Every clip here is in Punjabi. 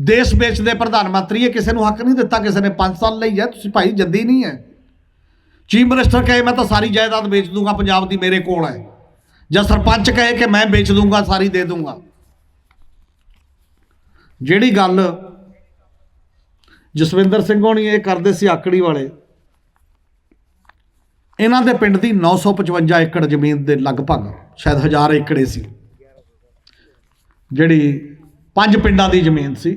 ਦੇਸ਼ ਵੇਚਦੇ ਪ੍ਰਧਾਨ ਮੰਤਰੀ ਇਹ ਕਿਸੇ ਨੂੰ ਹੱਕ ਨਹੀਂ ਦਿੱਤਾ, ਕਿਸੇ ਨੇ 5 ਸਾਲ ਲਈ ਹੈ, ਤੁਸੀਂ ਭਾਈ ਜੱਦੀ ਨਹੀਂ ਹੈ। ਚੀਫ ਮਿਨਿਸਟਰ ਕਹੇ, ਮੈਂ ਤਾਂ ਸਾਰੀ ਜਾਇਦਾਦ ਵੇਚ ਦੂੰਗਾ, ਪੰਜਾਬ ਦੀ ਮੇਰੇ ਕੋਲ ਹੈ। ਜਾਂ ਸਰਪੰਚ ਕਹੇ ਕਿ ਮੈਂ ਵੇਚ ਦੂੰਗਾ, ਸਾਰੀ ਦੇ ਦੂੰਗਾ। ਜਿਹੜੀ ਗੱਲ ਜਸਵਿੰਦਰ ਸਿੰਘ ਹੋਣੀ ਇਹ ਕਰਦੇ ਸੀ ਆਕੜੀ ਵਾਲੇ, ਇਹਨਾਂ ਦੇ ਪਿੰਡ ਦੀ 955 ਏਕੜ ਜ਼ਮੀਨ ਦੇ ਲਗਭਗ ਸ਼ਾਇਦ 1000 ਏਕੜੇ ਸੀ। ਜਿਹੜੀ ਪੰਜ ਪਿੰਡਾਂ ਦੀ ਜ਼ਮੀਨ ਸੀ।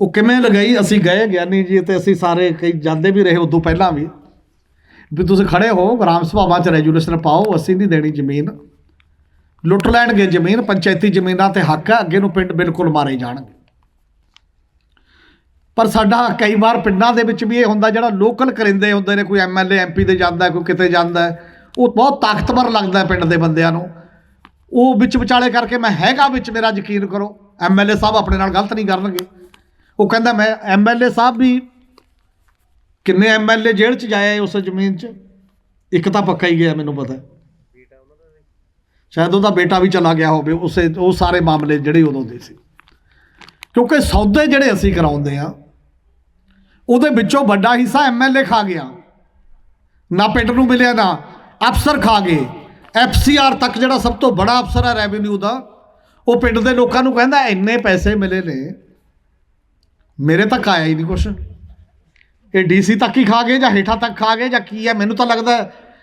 ਉਹ ਕਿਵੇਂ ਲਗਾਈ? ਅਸੀਂ ਗਏ ਗਿਆਨੀ ਜੀ ਤੇ ਅਸੀਂ ਸਾਰੇ ਕਈ ਜਾਂਦੇ ਵੀ ਰਹੇ ਉਦੋਂ ਪਹਿਲਾਂ ਵੀ। ਵੀ ਤੁਸੀਂ ਖੜੇ ਹੋ ਗ੍ਰਾਮ ਸਭਾਵਾਂ 'ਚ ਰੈਜੂਲੇਸ਼ਨ ਪਾਓ, ਅਸੀਂ ਨਹੀਂ ਦੇਣੀ ਜ਼ਮੀਨ। ਲੁੱਟ ਲੈਣਗੇ ਜ਼ਮੀਨ, ਪੰਚਾਇਤੀ ਜ਼ਮੀਨਾਂ ਤੇ ਹੱਕ ਹੈ, ਅੱਗੇ ਨੂੰ ਪਿੰਡ ਬਿਲਕੁਲ ਮਾਰੇ ਜਾਣਗੇ। ਪਰ ਸਾਡਾ ਕਈ ਵਾਰ ਪਿੰਡਾਂ ਦੇ ਵਿੱਚ ਵੀ ਇਹ ਹੁੰਦਾ, ਜਿਹੜਾ ਲੋਕਲ ਕਰਿੰਦੇ ਹੁੰਦੇ ਨੇ, ਕੋਈ ਐਮਐਲਏ ਐਮਪੀ ਦੇ ਜਾਂਦਾ ਕੋਈ ਕਿਤੇ ਜਾਂਦਾ ਉਹ ਬਹੁਤ ਤਾਕਤਵਰ ਲੱਗਦਾ ਪਿੰਡ ਦੇ ਬੰਦਿਆਂ ਨੂੰ। ਉਹ ਵਿੱਚ ਵਿਚਾਲੇ ਕਰਕੇ ਮੈਂ ਹੈਗਾ ਵਿੱਚ, ਮੇਰਾ ਯਕੀਨ ਕਰੋ ਐਮਐਲਏ ਸਾਹਿਬ ਆਪਣੇ ਨਾਲ ਗਲਤ ਨਹੀਂ ਕਰਨਗੇ। ਉਹ ਕਹਿੰਦਾ ਮੈਂ ਐਮਐਲਏ ਸਾਹਿਬ ਵੀ ਕਿੰਨੇ ਐਮਐਲਏ ਜੇਲ੍ਹ 'ਚ ਜਾਏ ਉਸ ਜ਼ਮੀਨ 'ਚ? ਇੱਕ ਤਾਂ ਪੱਕਾ ਹੀ ਗਿਆ ਮੈਨੂੰ ਪਤਾ ਹੈ। ਸ਼ਾਇਦ ਉਹਦਾ ਬੇਟਾ ਵੀ ਚਲਾ ਗਿਆ ਹੋਵੇ, ਉਸੇ ਉਹ ਸਾਰੇ ਮਾਮਲੇ ਜਿਹੜੇ ਉਦੋਂ ਦੇ ਸੀ। ਕਿਉਂਕਿ ਸੌਦੇ ਜਿਹੜੇ ਅਸੀਂ ਕਰਾਉਂਦੇ ਆ ਉਹਦੇ ਵਿੱਚੋਂ ਵੱਡਾ ਹਿੱਸਾ ਐਮਐਲਏ ਖਾ ਗਿਆ। ਨਾ ਪਿੰਡ ਨੂੰ ਮਿਲਿਆ, ਨਾ ਅਫਸਰ ਖਾ ਗਏ। ਐਫਸੀਆਰ ਤੱਕ ਜਿਹੜਾ ਸਭ ਤੋਂ ਬੜਾ ਅਫਸਰ ਹੈ ਰੈਵਨਿਊ ਦਾ, ਉਹ ਪਿੰਡ ਦੇ ਲੋਕਾਂ ਨੂੰ ਕਹਿੰਦਾ, ਇੰਨੇ ਪੈਸੇ ਮਿਲੇ ਨੇ ਮੇਰੇ ਤੱਕ ਆਇਆ ਹੀ ਨਹੀਂ ਕੁਛ। ਇਹ ਡੀਸੀ ਤੱਕ ਹੀ ਖਾ ਗਏ ਜਾਂ ਹੇਠਾਂ ਤੱਕ ਖਾ ਗਏ ਜਾਂ ਕੀ ਹੈ? ਮੈਨੂੰ ਤਾਂ ਲੱਗਦਾ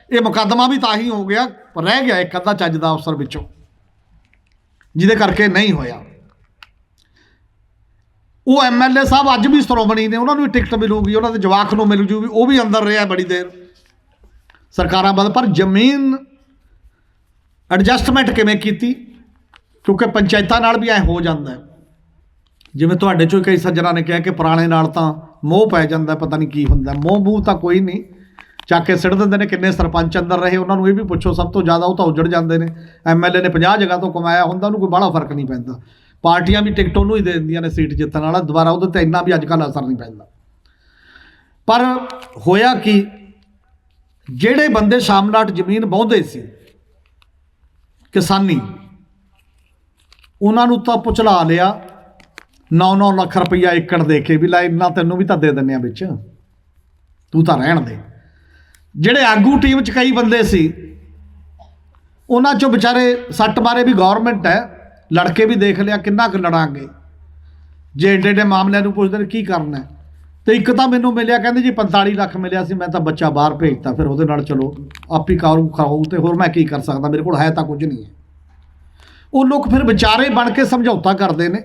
ਇਹ ਮੁਕੱਦਮਾ ਵੀ ਤਾਂ ਹੀ ਹੋ ਗਿਆ, ਰਹਿ ਗਿਆ ਇੱਕ ਅੱਧਾ ਚੱਜ ਦਾ ਅਫਸਰ ਵਿੱਚੋਂ, ਜਿਹਦੇ ਕਰਕੇ ਨਹੀਂ ਹੋਇਆ। ਉਹ ਐਮਐਲਏ ਸਾਹਿਬ ਅੱਜ ਵੀ ਸ਼੍ਰੋਮਣੀ ਨੇ, ਉਹਨਾਂ ਨੂੰ ਵੀ ਟਿਕਟ ਮਿਲੂਗੀ, ਉਹਨਾਂ ਦੇ ਜਵਾਕ ਨੂੰ ਮਿਲ ਜੂਗੀ, ਉਹ ਵੀ ਅੰਦਰ ਰਿਹਾ ਬੜੀ ਦੇਰ। ਸਰਕਾਰਾਂ ਬਦ ਪਰ ਜ਼ਮੀਨ ਐਡਜਸਟਮੈਂਟ ਕਿਵੇਂ ਕੀਤੀ? ਕਿਉਂਕਿ ਪੰਚਾਇਤਾਂ ਨਾਲ ਵੀ ਐ ਹੋ ਜਾਂਦਾ ਹੈ। ਜਿਵੇਂ ਤੁਹਾਡੇ ਚੋਂ ਕਈ ਸੱਜਣਾ ਨੇ ਕਿਹਾ ਕਿ ਪੁਰਾਣੇ ਨਾਲ ਤਾਂ ਮੋਹ ਪੈ ਜਾਂਦਾ, ਪਤਾ ਨਹੀਂ ਕੀ ਹੁੰਦਾ। ਮੋਹ ਮੂਹ ਤਾਂ ਕੋਈ ਨਹੀਂ। ਚੱਕ ਕੇ ਸਿੱਟ ਦਿੰਦੇ ਨੇ, ਕਿੰਨੇ ਸਰਪੰਚ ਅੰਦਰ ਰਹੇ, ਉਹਨਾਂ ਨੂੰ ਇਹ ਵੀ ਪੁੱਛੋ, ਸਭ ਤੋਂ ਜ਼ਿਆਦਾ ਉਹ ਤਾਂ ਉੱਜੜ ਜਾਂਦੇ ਨੇ। ਐਮਐਲਏ ਨੇ 50 ਜਗ੍ਹਾ ਤੋਂ ਕਮਾਇਆ ਹੁੰਦਾ ਉਹਨੂੰ ਕੋਈ ਬਾਹਲਾ ਫ਼ਰਕ ਨਹੀਂ ਪੈਂਦਾ। ਪਾਰਟੀਆਂ ਵੀ ਟਿਕਟ ਉਹਨੂੰ ਹੀ ਦੇ ਦਿੰਦੀਆਂ ਨੇ ਸੀਟ ਜਿੱਤਣ ਵਾਲਾ, ਦੁਬਾਰਾ ਉਹਦੇ ਤੇ ਇੰਨਾ ਵੀ ਅੱਜ ਕੱਲ੍ਹ ਅਸਰ ਨਹੀਂ ਪੈਂਦਾ। ਪਰ ਹੋਇਆ ਕਿ? ਜਿਹੜੇ ਬੰਦੇ ਸ਼ਾਮਲਾਟ ਜ਼ਮੀਨ ਵਾਹੁੰਦੇ ਸੀ, ਕਿਸਾਨੀ, ਉਹਨਾਂ ਨੂੰ ਤਾਂ ਪੁਚਲਾ ਲਿਆ 9-9 ਲੱਖ ਰੁਪਈਆ ਏਕੜ ਦੇ ਕੇ ਵੀ ਲੈ, ਇੰਨਾ ਤੈਨੂੰ ਵੀ ਤਾਂ ਦੇ ਦਿੰਨੇ ਆ ਵਿੱਚ। ਤੂੰ ਤਾਂ ਰਹਿਣ ਦੇ। ਜਿਹੜੇ ਆਗੂ ਟੀਮ ਚ ਕਈ ਬੰਦੇ ਸੀ, ਉਹਨਾਂ ਚੋਂ ਵਿਚਾਰੇ ਸੱਟ ਮਾਰੇ ਵੀ ਗਵਰਨਮੈਂਟ ਹੈ, ਲੜਕੇ ਵੀ ਦੇਖ ਲਿਆ, ਕਿੰਨਾ ਕੁ ਲੜਾਂਗੇ। ਜੇ ਏਡੇ ਏਡੇ ਮਾਮਲਿਆਂ ਨੂੰ ਪੁੱਛਦੇ ਨੇ, ਕੀ ਕਰਨਾ ਹੈ? ਤੇ ਇੱਕ ਤਾਂ ਮੈਨੂੰ ਮਿਲਿਆ, ਕਹਿੰਦੇ ਜੀ 45 ਲੱਖ ਮਿਲਿਆ ਸੀ, ਮੈਂ ਤਾਂ ਬੱਚਾ ਬਾਹਰ ਭੇਜਤਾ, ਫਿਰ ਉਹਦੇ ਨਾਲ ਚਲੋ, ਆਪ ਹੀ ਕਾਰੂ ਖਾਓ, ਤੇ ਹੋਰ ਮੈਂ ਕੀ ਕਰ ਸਕਦਾ? ਮੇਰੇ ਕੋਲ ਹੈ ਤਾਂ ਕੁਝ ਨਹੀਂ ਹੈ। ਉਹ ਲੋਕ ਫਿਰ ਵਿਚਾਰੇ ਬਣ ਕੇ ਸਮਝੌਤਾ ਕਰਦੇ ਨੇ।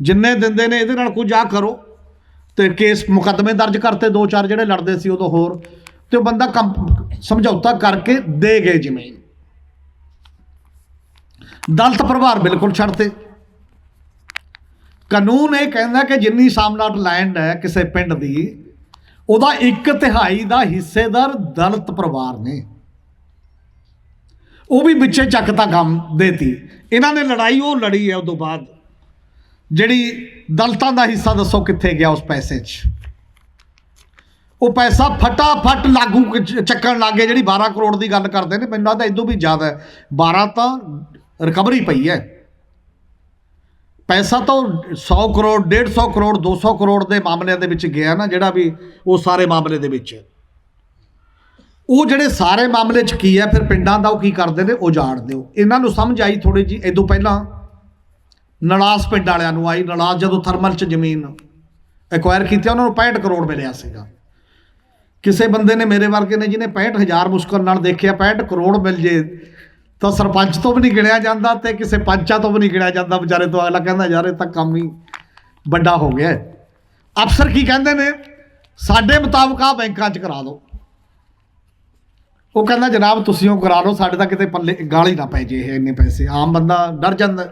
ਜਿੰਨੇ ਦਿੰਦੇ ਨੇ ਇਹਦੇ ਨਾਲ ਕੁਝ ਆ ਕਰੋ। ਤੇ ਕੇਸ ਮੁਕੱਦਮੇ ਦਰਜ ਕਰਤੇ, ਦੋ ਚਾਰ ਜਿਹੜੇ ਲੜਦੇ ਸੀ ਉਦੋਂ ਹੋਰ, ਤੇ ਉਹ ਬੰਦਾ ਕੰਮ ਸਮਝੌਤਾ ਕਰਕੇ ਦੇ ਗਏ ਜ਼ਮੀਨ ਦਲਤ ਪਰਿਵਾਰ ਬਿਲਕੁਲ ਛੱਡਤੇ। ਕਾਨੂੰਨ ਇਹ ਕਹਿੰਦਾ ਕਿ ਜਿੰਨੀ ਸਾਮਲਾਟ ਲੈਂਡ ਹੈ ਕਿਸੇ ਪਿੰਡ ਦੀ, ਉਹਦਾ ਇੱਕ ਤਿਹਾਈ ਦਾ ਹਿੱਸੇਦਾਰ ਦਲਤ ਪਰਿਵਾਰ ਨੇ। ਉਹ ਵੀ ਵਿੱਚੇ ਚੱਕਤਾ ਕੰਮ ਦੇਤੀ। ਇਹਨਾਂ ਨੇ ਲੜਾਈ ਉਹ ਲੜੀ ਹੈ ਉਦੋਂ ਬਾਅਦ। ਜਿਹੜੀ ਦਲਤਾਂ ਦਾ ਹਿੱਸਾ ਦੱਸੋ ਕਿੱਥੇ ਗਿਆ ਉਸ ਪੈਸੇ 'ਚ? ਉਹ ਪੈਸਾ ਫਟਾਫਟ ਲਾਗੂ ਕ- ਚੱਕਣ ਲੱਗੇ ਜਿਹੜੀ 12 ਕਰੋੜ ਦੀ ਗੱਲ ਕਰਦੇ ਨੇ, ਮੈਨੂੰ ਲੱਗਦਾ ਇਦੋਂ ਵੀ ਜ਼ਿਆਦਾ ਹੈ। 12 ਤਾਂ ਰਿਕਵਰੀ ਪਈ ਹੈ। ਪੈਸਾ ਤਾਂ 100 ਕਰੋੜ 150 ਕਰੋੜ 200 ਕਰੋੜ ਦੇ ਮਾਮਲਿਆਂ ਦੇ ਵਿੱਚ ਗਿਆ ਨਾ, ਜਿਹੜਾ ਵੀ ਉਹ ਸਾਰੇ ਮਾਮਲੇ ਦੇ ਵਿੱਚ। ਉਹ ਜਿਹੜੇ ਸਾਰੇ ਮਾਮਲੇ 'ਚ ਕੀ ਹੈ, ਫਿਰ ਪਿੰਡਾਂ ਦਾ ਉਹ ਕੀ ਕਰਦੇ ਨੇ ਉਜਾੜ ਦਿਓ ਇਹਨਾਂ ਨੂੰ ਸਮਝ ਆਈ ਥੋੜੀ ਜੀ ਇਦੋਂ ਪਹਿਲਾਂ ਨਲਾਸ ਪਿੰਡ ਵਾਲਿਆਂ ਨੂੰ ਆਈ, ਨਲਾਸ ਜਦੋਂ ਥਰਮਲ 'ਚ ਜ਼ਮੀਨ ਐਕਵਾਇਰ ਕੀਤੀ, ਉਹਨਾਂ ਨੂੰ 65 ਕਰੋੜ ਮਿਲਿਆ ਸੀਗਾ। ਕਿਸੇ ਬੰਦੇ ਨੇ ਮੇਰੇ ਵਰਗੇ ਨੇ ਜਿਹਨੇ 65000 ਮੁਸ਼ਕਲ ਨਾਲ ਦੇਖਿਆ 65 ਕਰੋੜ ਮਿਲ ਜੇ, ਤਾਂ ਸਰਪੰਚ ਤੋਂ ਵੀ ਨਹੀਂ ਗਿਣਿਆ ਜਾਂਦਾ ਤੇ ਕਿਸੇ ਪੰਚਾਂ ਤੋਂ ਵੀ ਨਹੀਂ ਗਿਣਿਆ ਜਾਂਦਾ। ਵਿਚਾਰੇ ਤੋਂ ਅਗਲਾ ਕਹਿੰਦਾ, ਯਾਰ, ਇਹ ਤਾਂ ਕੰਮ ਹੀ ਵੱਡਾ ਹੋ ਗਿਆ ਅਫਸਰ ਕੀ ਕਹਿੰਦੇ ਨੇ? ਸਾਡੇ ਮੁਤਾਬਕ ਆ ਬੈਂਕਾਂ 'ਚ ਕਰਾ ਦਿਓ ਉਹ ਕਹਿੰਦਾ, ਜਨਾਬ, ਤੁਸੀਂ ਉਹ ਕਰਾ ਲਓ, ਸਾਡੇ ਤਾਂ ਕਿਤੇ ਪੱਲੇ ਗਾਲੀ ਨਾ ਪੈ ਜੇ, ਇਹ ਇੰਨੇ ਪੈਸੇ। ਆਮ ਬੰਦਾ ਡਰ ਜਾਂਦਾ।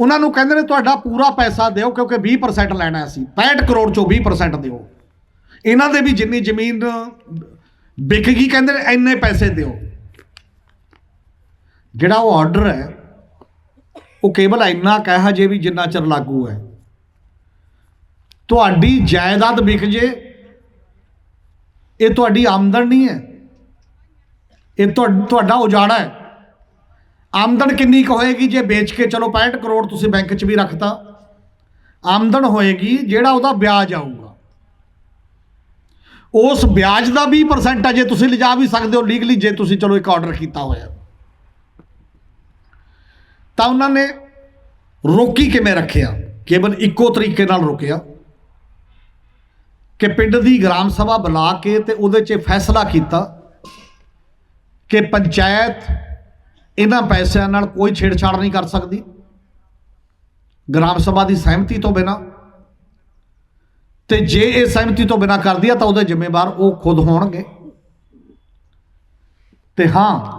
ਉਹਨਾਂ ਨੂੰ ਕਹਿੰਦੇ ਨੇ ਤੁਹਾਡਾ ਪੂਰਾ ਪੈਸਾ ਦਿਓ ਕਿਉਂਕਿ 20% ਲੈਣਾ ਸੀ। 65 ਕਰੋੜ ਚੋਂ 20% ਦਿਓ। ਇਹਨਾਂ ਦੇ ਵੀ ਜਿੰਨੀ ਜ਼ਮੀਨ ਵਿਕ ਗਈ ਕਹਿੰਦੇ ਨੇ, ਇੰਨੇ ਪੈਸੇ ਦਿਓ। ਜਿਹੜਾ ਉਹ ਆਰਡਰ ਹੈ, ਉਹ ਕੇਵਲ ਇੰਨਾ ਕਹਿ ਜੇ ਵੀ ਜਿੰਨਾ ਚਿਰ ਲਾਗੂ ਹੈ। ਤੁਹਾਡੀ ਜਾਇਦਾਦ ਵਿਕ ਜੇ, ਇਹ ਤੁਹਾਡੀ ਆਮਦਨ ਨਹੀਂ ਹੈ। ਇਹ ਤੁਹਾ- ਤੁਹਾਡਾ ਉਜਾੜਾ ਹੈ। ਆਮਦਨ ਕਿੰਨੀ ਕੁ ਹੋਏਗੀ ਜੇ ਵੇਚ ਕੇ, ਚਲੋ 65 ਕਰੋੜ ਤੁਸੀਂ ਬੈਂਕ 'ਚ ਵੀ ਰੱਖਤਾ। ਆਮਦਨ ਹੋਏਗੀ ਜਿਹੜਾ ਉਹਦਾ ਵਿਆਜ ਆਊਗਾ। ਉਸ ਵਿਆਜ ਦਾ 20% ਆ ਜੇ ਤੁਸੀਂ ਲਿਜਾ ਵੀ ਸਕਦੇ ਹੋ ਲੀਗਲੀ ਜੇ ਤੁਸੀਂ ਚਲੋ ਇੱਕ ਆਰਡਰ ਕੀਤਾ ਹੋਇਆ। ਤਾਂ ਉਹਨਾਂ ਨੇ ਰੋਕੀ ਕਿਵੇਂ ਰੱਖਿਆ? ਕੇਵਲ ਇੱਕੋ ਤਰੀਕੇ ਨਾਲ ਰੋਕਿਆ ਕਿ ਪਿੰਡ ਦੀ ਗ੍ਰਾਮ ਸਭਾ ਬੁਲਾ ਕੇ ਤੇ ਉਹਦੇ 'ਚ ਫੈਸਲਾ ਕੀਤਾ ਕਿ ਪੰਚਾਇਤ ਇਹਨਾਂ ਪੈਸਿਆਂ ਨਾਲ ਕੋਈ ਛੇੜਛਾੜ ਨਹੀਂ ਕਰ ਸਕਦੀ। ਗ੍ਰਾਮ ਸਭਾ ਦੀ ਸਹਿਮਤੀ ਤੋਂ ਬਿਨਾ। ਤੇ ਜੇ ਇਹ ਸਹਿਮਤੀ ਤੋਂ ਬਿਨਾ ਕਰਦੀ ਆ ਤਾਂ ਉਹਦੇ ਜ਼ਿੰਮੇਵਾਰ ਉਹ ਖੁਦ ਹੋਣਗੇ। ਤੇ ਹਾਂ,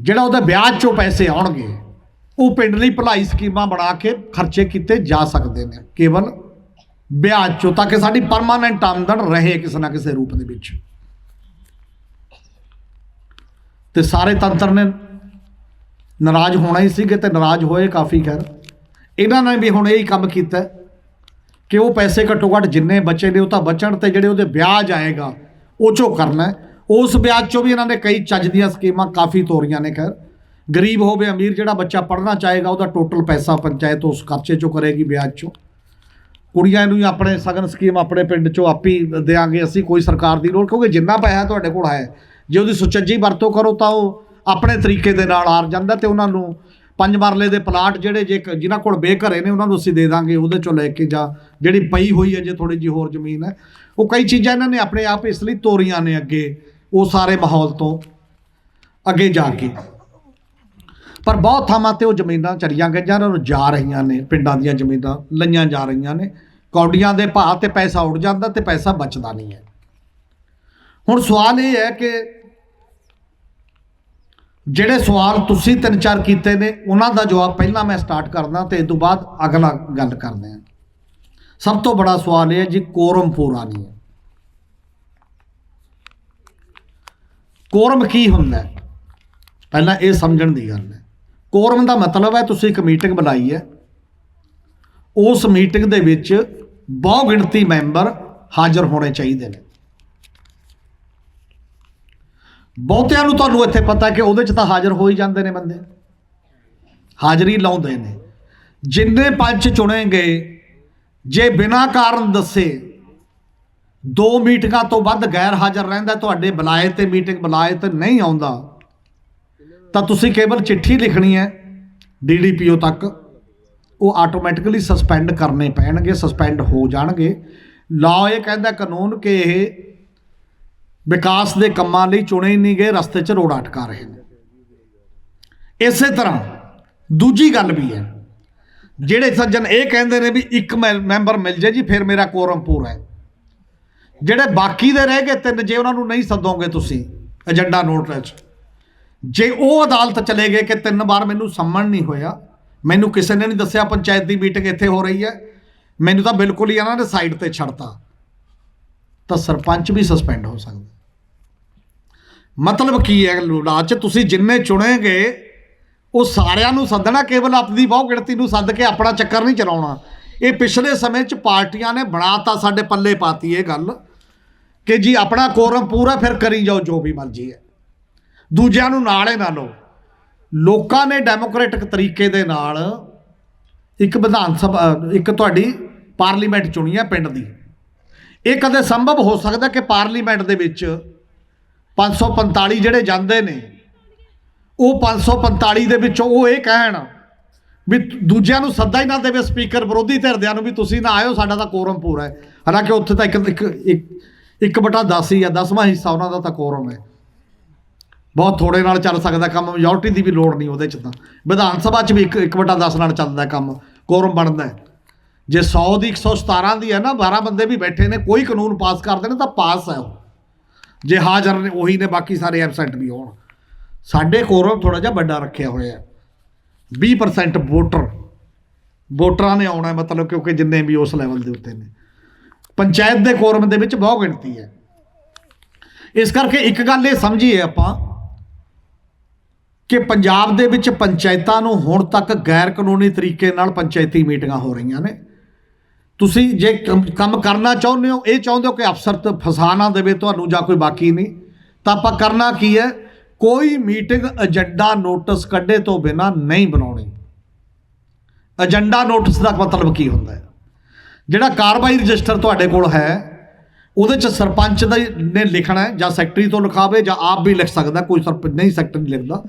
ਜਿਹੜਾ ਉਹਦੇ ਵਿਆਜ ਚੋਂ ਪੈਸੇ ਆਉਣਗੇ, ਉਹ ਪਿੰਡ ਲਈ ਭਲਾਈ ਸਕੀਮਾਂ ਬਣਾ ਕੇ ਖਰਚੇ ਕੀਤੇ ਜਾ ਸਕਦੇ ਨੇ। ਕੇਵਲ ਵਿਆਜ ਚੋਂ, ਤਾਂ ਕਿ ਸਾਡੀ ਪਰਮਾਨੈਂਟ ਆਮਦਨ ਰਹੇ ਕਿਸੇ ਨਾ ਕਿਸੇ ਰੂਪ ਦੇ ਵਿੱਚ। ਤੇ ਸਾਰੇ ਤੰਤਰ ਨੇ ਨਾਰਾਜ਼ ਹੋਣਾ ਹੀ ਸੀਗੇ ਤੇ ਨਾਰਾਜ਼ ਹੋਏ ਕਾਫੀ, ਖੈਰ। ਇਹਨਾਂ ਨੇ ਵੀ ਹੁਣ ਇਹੀ ਕੰਮ ਕੀਤਾ ਕਿ ਉਹ ਪੈਸੇ ਘੱਟੋ ਘੱਟ ਜਿੰਨੇ ਬਚੇ ਨੇ ਉਹ ਤਾਂ ਬਚਣ ਤੇ ਜਿਹੜੇ ਉਹਦੇ ਵਿਆਜ ਆਏਗਾ, ਉਹ ਚੋਂ ਕਰਨਾ ਉਸ ਵਿਆਜ ਚੋਂ ਵੀ ਇਹਨਾਂ ਨੇ ਕਈ ਚੱਜ ਦੀਆਂ ਸਕੀਮਾਂ ਕਾਫੀ ਤੋਰੀਆਂ ਨੇ, ਖੈਰ। ਗਰੀਬ ਹੋਵੇ ਅਮੀਰ, ਜਿਹੜਾ ਬੱਚਾ ਪੜ੍ਹਨਾ ਚਾਹੇਗਾ, ਉਹਦਾ ਟੋਟਲ ਪੈਸਾ ਪੰਚਾਇਤ ਉਸ ਖਰਚੇ ਚੋਂ ਕਰੇਗੀ ਵਿਆਜ ਚੋਂ। ਕੁੜੀਆਂ ਨੂੰ ਹੀ ਆਪਣੇ ਸਗਨ ਸਕੀਮ ਆਪਣੇ ਪਿੰਡ ਚੋਂ ਆਪੀ ਦੇਾਂਗੇ, ਅਸੀਂ ਕੋਈ ਸਰਕਾਰ ਦੀ ਲੋੜ, ਕਿਉਂਕਿ ਜਿੰਨਾ ਪੈਸਾ ਤੁਹਾਡੇ ਕੋਲ ਹੈ, ਜੇ ਉਹਦੀ ਸੁਚੱਜੀ ਵਰਤੋਂ ਕਰੋ ਤਾਂ ਉਹ ਆਪਣੇ ਤਰੀਕੇ ਦੇ ਨਾਲ ਆਰ ਜਾਂਦਾ ਤੇ ਉਹਨਾਂ ਨੂੰ ਪੰਜ ਮਰਲੇ ਦੇ ਪਲਾਟ ਜਿਹੜੇ ਜੇ ਕ- ਜਿਨ੍ਹਾਂ ਕੋਲ ਬੇਘਰੇ ਨੇ, ਉਹਨਾਂ ਨੂੰ ਅਸੀਂ ਦੇ ਦਾਂਗੇ, ਉਹਦੇ ਚੋਂ ਲੈ ਕੇ ਜਾ ਜਿਹੜੀ ਪਈ ਹੋਈ ਹੈ ਜੇ ਥੋੜੀ ਜਿਹੀ ਹੋਰ ਜ਼ਮੀਨ ਹੈ। ਉਹ ਕਈ ਚੀਜ਼ਾਂ ਇਹਨਾਂ ਨੇ ਆਪਣੇ ਆਪ ਇਸ ਲਈ ਤੋਰੀਆਂ ਨੇ ਅੱਗੇ, ਉਹ ਸਾਰੇ ਮਾਹੌਲ ਤੋਂ ਅੱਗੇ ਜਾ ਕੇ। ਪਰ ਬਹੁਤ ਥਾਵਾਂ ਤੇ ਉਹ ਜ਼ਮੀਨਾਂ ਚਲੀਆਂ ਗਈਆਂ ਨੇ ਉਹ ਜਾ ਰਹੀਆਂ ਨੇ, ਪਿੰਡਾਂ ਦੀਆਂ ਜ਼ਮੀਨਾਂ ਲਈਆਂ ਜਾ ਰਹੀਆਂ ਨੇ। ਕੌਡੀਆਂ ਦੇ ਭਾਅ ਤੇ ਪੈਸਾ ਉੱਡ ਜਾਂਦਾ ਤੇ ਪੈਸਾ ਬਚਦਾ ਨਹੀਂ ਹੈ। ਹੁਣ ਸਵਾਲ ਇਹ ਹੈ ਕਿ ਜਿਹੜੇ ਸਵਾਲ ਤੁਸੀਂ ਤਿੰਨ ਚਾਰ ਕੀਤੇ ਨੇ, ਉਹਨਾਂ ਦਾ ਜਵਾਬ ਪਹਿਲਾਂ ਮੈਂ ਸਟਾਰਟ ਕਰਦਾ ਤੇ ਇਸ ਤੋਂ ਬਾਅਦ ਅਗਲਾ ਗੱਲ ਕਰਦੇ ਹਾਂ। ਸਭ ਤੋਂ ਬੜਾ ਸਵਾਲ ਇਹ ਹੈ ਜੀ ਕੋਰਮ ਪੂਰਾ ਨਹੀਂ ਹੈ। ਕੋਰਮ ਕੀ ਹੁੰਦਾ ਪਹਿਲਾਂ ਇਹ ਸਮਝਣ ਦੀ ਗੱਲ ਹੈ। ਕੋਰਮ ਦਾ ਮਤਲਬ ਹੈ ਤੁਸੀਂ ਇੱਕ ਮੀਟਿੰਗ ਬੁਲਾਈ ਹੈ। ਉਸ ਮੀਟਿੰਗ ਦੇ ਵਿੱਚ ਬਹੁ ਗਿਣਤੀ ਮੈਂਬਰ ਹਾਜ਼ਰ ਹੋਣੇ ਚਾਹੀਦੇ ਨੇ। ਬਹੁਤਿਆਂ ਨੂੰ ਤੁਹਾਨੂੰ ਇੱਥੇ ਪਤਾ ਕਿ ਉਹਦੇ 'ਚ ਤਾਂ ਹਾਜ਼ਰ ਹੋ ਹੀ ਜਾਂਦੇ ਨੇ ਬੰਦੇ। ਹਾਜ਼ਰੀ ਲਾਉਂਦੇ ਨੇ। ਜਿੰਨੇ ਪੰਚ ਚੁਣੇ ਗਏ ਜੇ ਬਿਨਾਂ ਕਾਰਨ ਦੱਸੇ, ਦੋ ਮੀਟਿੰਗਾਂ ਤੋਂ ਵੱਧ ਗੈਰ ਹਾਜ਼ਰ ਰਹਿੰਦਾ, ਤੁਹਾਡੇ ਬੁਲਾਏ ਤੇ ਮੀਟਿੰਗ ਬੁਲਾਏ ਤੇ ਨਹੀਂ ਆਉਂਦਾ, ਤਾਂ ਤੁਸੀਂ ਕੇਵਲ ਚਿੱਠੀ ਲਿਖਣੀ ਹੈ ਡੀਡੀਪੀਓ ਤੱਕ। ਉਹ ਆਟੋਮੈਟਿਕਲੀ ਸਸਪੈਂਡ ਕਰਨੇ ਪੈਣਗੇ, ਸਸਪੈਂਡ ਹੋ ਜਾਣਗੇ। ਲਾਅ ਇਹ ਕਹਿੰਦਾ ਕਾਨੂੰਨ ਕਿ ਇਹ ਵਿਕਾਸ ਦੇ ਕੰਮਾਂ ਲਈ ਚੁਣੇ ਨਹੀਂ ਗਏ, ਰਸਤੇ 'ਚ ਰੋੜਾ ਅਟਕਾ ਰਹੇ ਨੇ। ਇਸੇ ਤਰ੍ਹਾਂ ਦੂਜੀ ਗੱਲ ਵੀ ਹੈ। ਜਿਹੜੇ ਸੱਜਣ ਇਹ ਕਹਿੰਦੇ ਨੇ ਵੀ ਇੱਕ ਮੈ- ਮੈਂਬਰ ਮਿਲ ਜੇ ਜੀ, ਫਿਰ ਮੇਰਾ ਕੋਰਮ ਪੂਰਾ ਹੈ। ਜਿਹੜੇ ਬਾਕੀ ਦੇ ਰਹਿ ਗਏ ਤਿੰਨ, ਜੇ ਉਹਨਾਂ ਨੂੰ ਨਹੀਂ ਸੱਦੋਗੇ ਤੁਸੀਂ ਏਜੰਡਾ ਨੋਟ ਵਿੱਚ, ਜੇ ਉਹ ਅਦਾਲਤ ਚਲੇ ਗਏ ਕਿ ਤਿੰਨ ਵਾਰ ਮੈਨੂੰ ਸੰਮਣ ਨਹੀਂ ਹੋਇਆ, ਮੈਨੂੰ ਕਿਸੇ ਨੇ ਨਹੀਂ ਦੱਸਿਆ ਪੰਚਾਇਤ ਦੀ ਮੀਟਿੰਗ ਇੱਥੇ ਹੋ ਰਹੀ ਹੈ, ਮੈਨੂੰ ਤਾਂ ਬਿਲਕੁਲ ਹੀ ਇਹਨਾਂ ਨੇ ਸਾਈਡ ਤੇ ਛੱਡਤਾ। ਤਾਂ ਸਰਪੰਚ ਵੀ ਸਸਪੈਂਡ ਹੋ ਸਕਦਾ। ਮਤਲਬ ਕੀ ਹੈ ਲਾਜ ਚ ਤੁਸੀਂ ਜਿੰਨੇ ਚੁਣੇਗੇ, ਉਹ ਸਾਰਿਆਂ ਨੂੰ ਸੱਦਣਾ, ਕੇਵਲ ਆਪਣੀ ਬਹੁ ਗਿਣਤੀ ਨੂੰ ਸੱਦ ਕੇ ਆਪਣਾ ਚੱਕਰ ਨਹੀਂ ਚਲਾਉਣਾ। ਇਹ ਪਿਛਲੇ ਸਮੇਂ 'ਚ ਪਾਰਟੀਆਂ ਨੇ ਬਣਾਤਾ ਸਾਡੇ ਪੱਲੇ ਪਾਤੀ ਇਹ ਗੱਲ ਕਿ ਜੀ ਆਪਣਾ ਕੋਰਮ ਪੂਰਾ ਫਿਰ ਕਰੀ ਜਾਓ, ਜੋ ਵੀ ਮਰਜ਼ੀ ਹੈ। ਦੂਜਿਆਂ ਨੂੰ ਨਾਲੇ ਨਾ ਲਓ। ਲੋਕਾਂ ਨੇ ਡੈਮੋਕ੍ਰੈਟਿਕ ਤਰੀਕੇ ਦੇ ਨਾਲ ਇੱਕ ਵਿਧਾਨ ਸਭਾ, ਇੱਕ ਤੁਹਾਡੀ ਪਾਰਲੀਮੈਂਟ ਚੁਣੀ ਹੈ ਪਿੰਡ ਦੀ। ਇਹ ਕਦੇ ਸੰਭਵ ਹੋ ਸਕਦਾ ਕਿ ਪਾਰਲੀਮੈਂਟ ਦੇ ਵਿੱਚ 545 ਜਿਹੜੇ ਜਾਂਦੇ ਨੇ, ਉਹ 545 ਦੇ ਵਿੱਚੋਂ ਉਹ ਇਹ ਕਹਿਣ ਵੀ ਦੂਜਿਆਂ ਨੂੰ ਸੱਦਾ ਹੀ ਨਾ ਦੇਵੇ ਸਪੀਕਰ ਵਿਰੋਧੀ ਧਿਰਦਿਆਂ ਨੂੰ ਵੀ ਤੁਸੀਂ ਨਾ ਆਇਓ, ਸਾਡਾ ਤਾਂ ਕੋਰਮ ਪੂਰਾ ਹੈ। ਹਾਲਾਂਕਿ ਉੱਥੇ ਤਾਂ ਇੱਕ ਇੱਕ ਇੱਕ ਇੱਕ ਬਟਾ 10 ਹੀ ਆ 10ਵਾਂ ਹਿੱਸਾ ਉਹਨਾਂ ਦਾ ਤਾਂ ਕੋਰਮ ਹੈ। ਬਹੁਤ ਥੋੜੇ ਨਾਲ ਚੱਲ ਸਕਦਾ ਕੰਮ ਮੈਜੋਰਟੀ ਦੀ ਵੀ ਲੋੜ ਨਹੀਂ ਉਹਦੇ ਚ ਤਾਂ। ਵਿਧਾਨ ਸਭਾ ਚ ਵੀ ਇੱਕ ਇੱਕ ਬਟਾ 10 ਨਾਲ ਚੱਲਦਾ ਕੰਮ ਕੋਰਮ ਬਣਦਾ ਹੈ। ਜੇ 100 ਦੀ 117 ਦੀ ਹੈ ਨਾ 12 ਬੰਦੇ ਵੀ ਬੈਠੇ ਨੇ, ਕੋਈ ਕਾਨੂੰਨ ਪਾਸ ਕਰਦੇ ਨੇ ਤਾਂ ਪਾਸ ਹੈ ਉਹ। ਜੇ ਹਾਜ਼ਰ ਨੇ, ਉਹੀ ਨੇ, ਬਾਕੀ ਸਾਰੇ ਐਬਸੈਂਟ ਵੀ ਹੋਣ। ਸਾਡੇ ਕੋਰਮ ਥੋੜਾ ਜਿਹਾ ਵੱਡਾ ਰੱਖਿਆ ਹੋਇਆ ਹੈ। 20% ਵੋਟਰ। ਵੋਟਰਾਂ ਨੇ ਆਉਣਾ ਮਤਲਬ ਕਿਉਂਕਿ ਜਿੰਨੇ ਵੀ ਉਸ ਲੈਵਲ ਦੇ ਉੱਤੇ ਨੇ। ਪੰਚਾਇਤ ਦੇ ਕੋਰਮ ਦੇ ਵਿੱਚ ਬਹੁਤ ਗਿਣਤੀ ਹੈ। ਇਸ ਕਰਕੇ ਇੱਕ ਗੱਲ ਇਹ ਸਮਝੀਏ ਆਪਾਂ ਕਿ ਪੰਜਾਬ ਦੇ ਵਿੱਚ ਪੰਚਾਇਤਾਂ ਨੂੰ ਹੁਣ ਤੱਕ ਗੈਰ ਕਾਨੂੰਨੀ ਤਰੀਕੇ ਨਾਲ ਪੰਚਾਇਤੀ ਮੀਟਿੰਗਾਂ ਹੋ ਰਹੀਆਂ ਨੇ। ਤੁਸੀਂ ਜੇ ਕੰਮ ਕਰਨਾ ਚਾਹੁੰਦੇ ਹੋ, ਇਹ ਚਾਹੁੰਦੇ ਹੋ ਕਿ ਅਫਸਰ ਤੇ ਫਸਾ ਨਾ ਦੇਵੇ ਤੁਹਾਨੂੰ ਜਾਂ ਕੋਈ ਬਾਕੀ ਨਹੀਂ, ਤਾਂ ਆਪਾਂ ਕਰਨਾ ਕੀ ਹੈ? ਕੋਈ ਮੀਟਿੰਗ ਏਜੰਡਾ ਨੋਟਿਸ ਕੱਢੇ ਤੋਂ ਬਿਨਾ ਨਹੀਂ ਬਣਾਉਣੀ। ਏਜੰਡਾ ਨੋਟਿਸ ਦਾ ਮਤਲਬ ਕੀ ਹੁੰਦਾ ਹੈ? ਜਿਹੜਾ ਕਾਰਵਾਈ ਰਜਿਸਟਰ ਤੁਹਾਡੇ ਕੋਲ ਹੈ, ਉਹਦੇ ਚ ਸਰਪੰਚ ਦਾ ਨੇ ਲਿਖਣਾ ਹੈ, ਜਾਂ ਸੈਕਟਰੀ ਤੋਂ ਲਿਖਾਵੇ, ਜਾਂ ਆਪ ਵੀ ਲਿਖ ਸਕਦਾ, ਕੋਈ ਸਰਪੰਚ ਨਹੀਂ ਸੈਕਟਰੀ ਲਿਖਦਾ,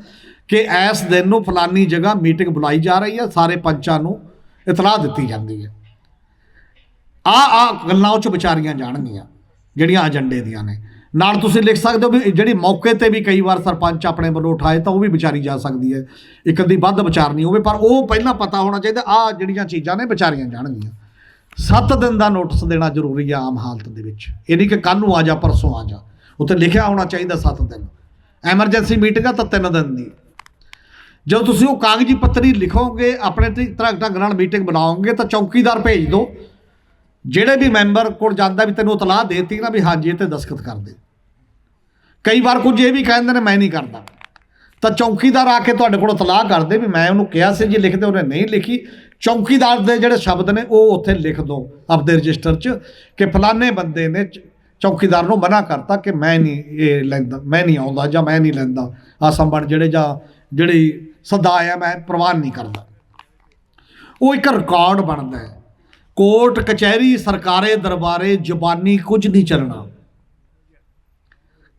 ਕਿ ਇਸ ਦਿਨ ਨੂੰ ਫਲਾਨੀ ਜਗ੍ਹਾ ਮੀਟਿੰਗ ਬੁਲਾਈ ਜਾ ਰਹੀ ਹੈ, ਸਾਰੇ ਪੰਚਾਂ ਨੂੰ ਇਤਲਾਹ ਦਿੱਤੀ ਜਾਂਦੀ ਹੈ। ਆ ਆ ਗੱਲਾਂ ਉਹ ਚ ਵਿਚਾਰੀਆਂ ਜਾਣਗੀਆਂ, ਜਿਹੜੀਆਂ ਏਜੰਡੇ ਦੀਆਂ ਨੇ। ਨਾਲ ਤੁਸੀਂ ਲਿਖ ਸਕਦੇ ਹੋ ਵੀ ਜਿਹੜੀ ਮੌਕੇ ਤੇ ਵੀ ਕਈ ਵਾਰ ਸਰਪੰਚ ਆਪਣੇ ਵੱਲੋਂ ਉਠਾਏ ਤਾਂ ਉਹ ਵੀ ਵਿਚਾਰੀ ਜਾ ਸਕਦੀ ਹੈ। ਇੱਕ ਅੱਧੀ ਵੱਧ ਵਿਚਾਰਨੀ ਹੋਵੇ, ਪਰ ਉਹ ਪਹਿਲਾਂ ਪਤਾ ਹੋਣਾ ਚਾਹੀਦਾ, ਆ ਜਿਹੜੀਆਂ ਚੀਜ਼ਾਂ ਨੇ ਵਿਚਾਰੀਆਂ ਜਾਣਗੀਆਂ। 7 ਦਿਨ ਦਾ ਨੋਟਿਸ ਦੇਣਾ ਜ਼ਰੂਰੀ ਆ ਆਮ ਹਾਲਤ ਦੇ ਵਿੱਚ। ਇਹ ਨਹੀਂ ਕਿ ਕੱਲ ਨੂੰ ਆ ਜਾ, ਪਰਸੋਂ ਆ ਜਾ। ਉੱਥੇ ਲਿਖਿਆ ਹੋਣਾ ਚਾਹੀਦਾ 7 ਦਿਨ। ਐਮਰਜੈਂਸੀ ਮੀਟਿੰਗ ਆ ਤਾਂ 3 ਦਿਨ ਦੀ। ਜਦੋਂ ਤੁਸੀਂ ਉਹ ਕਾਗਜ਼ੀ ਪੱਤਰੀ ਲਿਖੋਗੇ, ਆਪਣੇ ਤੇ ਢੰਗ ਨਾਲ ਮੀਟਿੰਗ ਬਣਾਓਗੇ, ਤਾਂ ਚੌਕੀਦਾਰ ਭੇਜ ਦਿਓ। ਜਿਹੜੇ ਵੀ ਮੈਂਬਰ ਕੋਲ ਜਾਂਦਾ ਵੀ ਤੈਨੂੰ ਇਤਲਾਹ ਦੇਤੀ ਨਾ ਵੀ ਹਾਂਜੀ ਇਹ ਤੇ ਦਸਖਤ ਕਰ ਦੇ ਕਈ ਵਾਰ ਕੁਝ ਇਹ ਵੀ ਕਹਿੰਦੇ ਨੇ, ਮੈਂ ਨਹੀਂ ਕਰਦਾ। ਤਾਂ ਚੌਕੀਦਾਰ ਆ ਕੇ ਤੁਹਾਡੇ ਕੋਲ ਇਤਲਾਹ ਕਰਦੇ ਵੀ ਮੈਂ ਉਹਨੂੰ ਕਿਹਾ ਸੀ, ਜੇ ਲਿਖਦੇ ਉਹਨੇ ਨਹੀਂ ਲਿਖੀ। ਚੌਕੀਦਾਰ ਦੇ ਜਿਹੜੇ ਸ਼ਬਦ ਨੇ, ਉਹ ਉੱਥੇ ਲਿਖ ਦਿਓ ਆਪਦੇ ਰਜਿਸਟਰ 'ਚ ਕਿ ਫਲਾਣੇ ਬੰਦੇ ਨੇ ਚੌਕੀਦਾਰ ਨੂੰ ਮਨਾ ਕਰਤਾ ਕਿ ਮੈਂ ਨਹੀਂ ਇਹ ਲੈਂਦਾ, ਮੈਂ ਨਹੀਂ ਆਉਂਦਾ ਜਾਂ ਮੈਂ ਨਹੀਂ ਲੈਂਦਾ। ਆ ਸੰਬੰਧ ਜਿਹੜੇ ਜਾਂ ਜਿਹੜੀ ਸਦਾ ਆਇਆ ਮੈਂ ਪ੍ਰਵਾਨ ਨਹੀਂ ਕਰਦਾ। ਉਹ ਇੱਕ ਰਿਕਾਰਡ ਬਣਦਾ ਹੈ। ਕੋਰਟ ਕਚਹਿਰੀ, ਸਰਕਾਰੇ, ਦਰਬਾਰੇ, ਜ਼ੁਬਾਨੀ ਕੁਝ ਨਹੀਂ ਚੱਲਣਾ।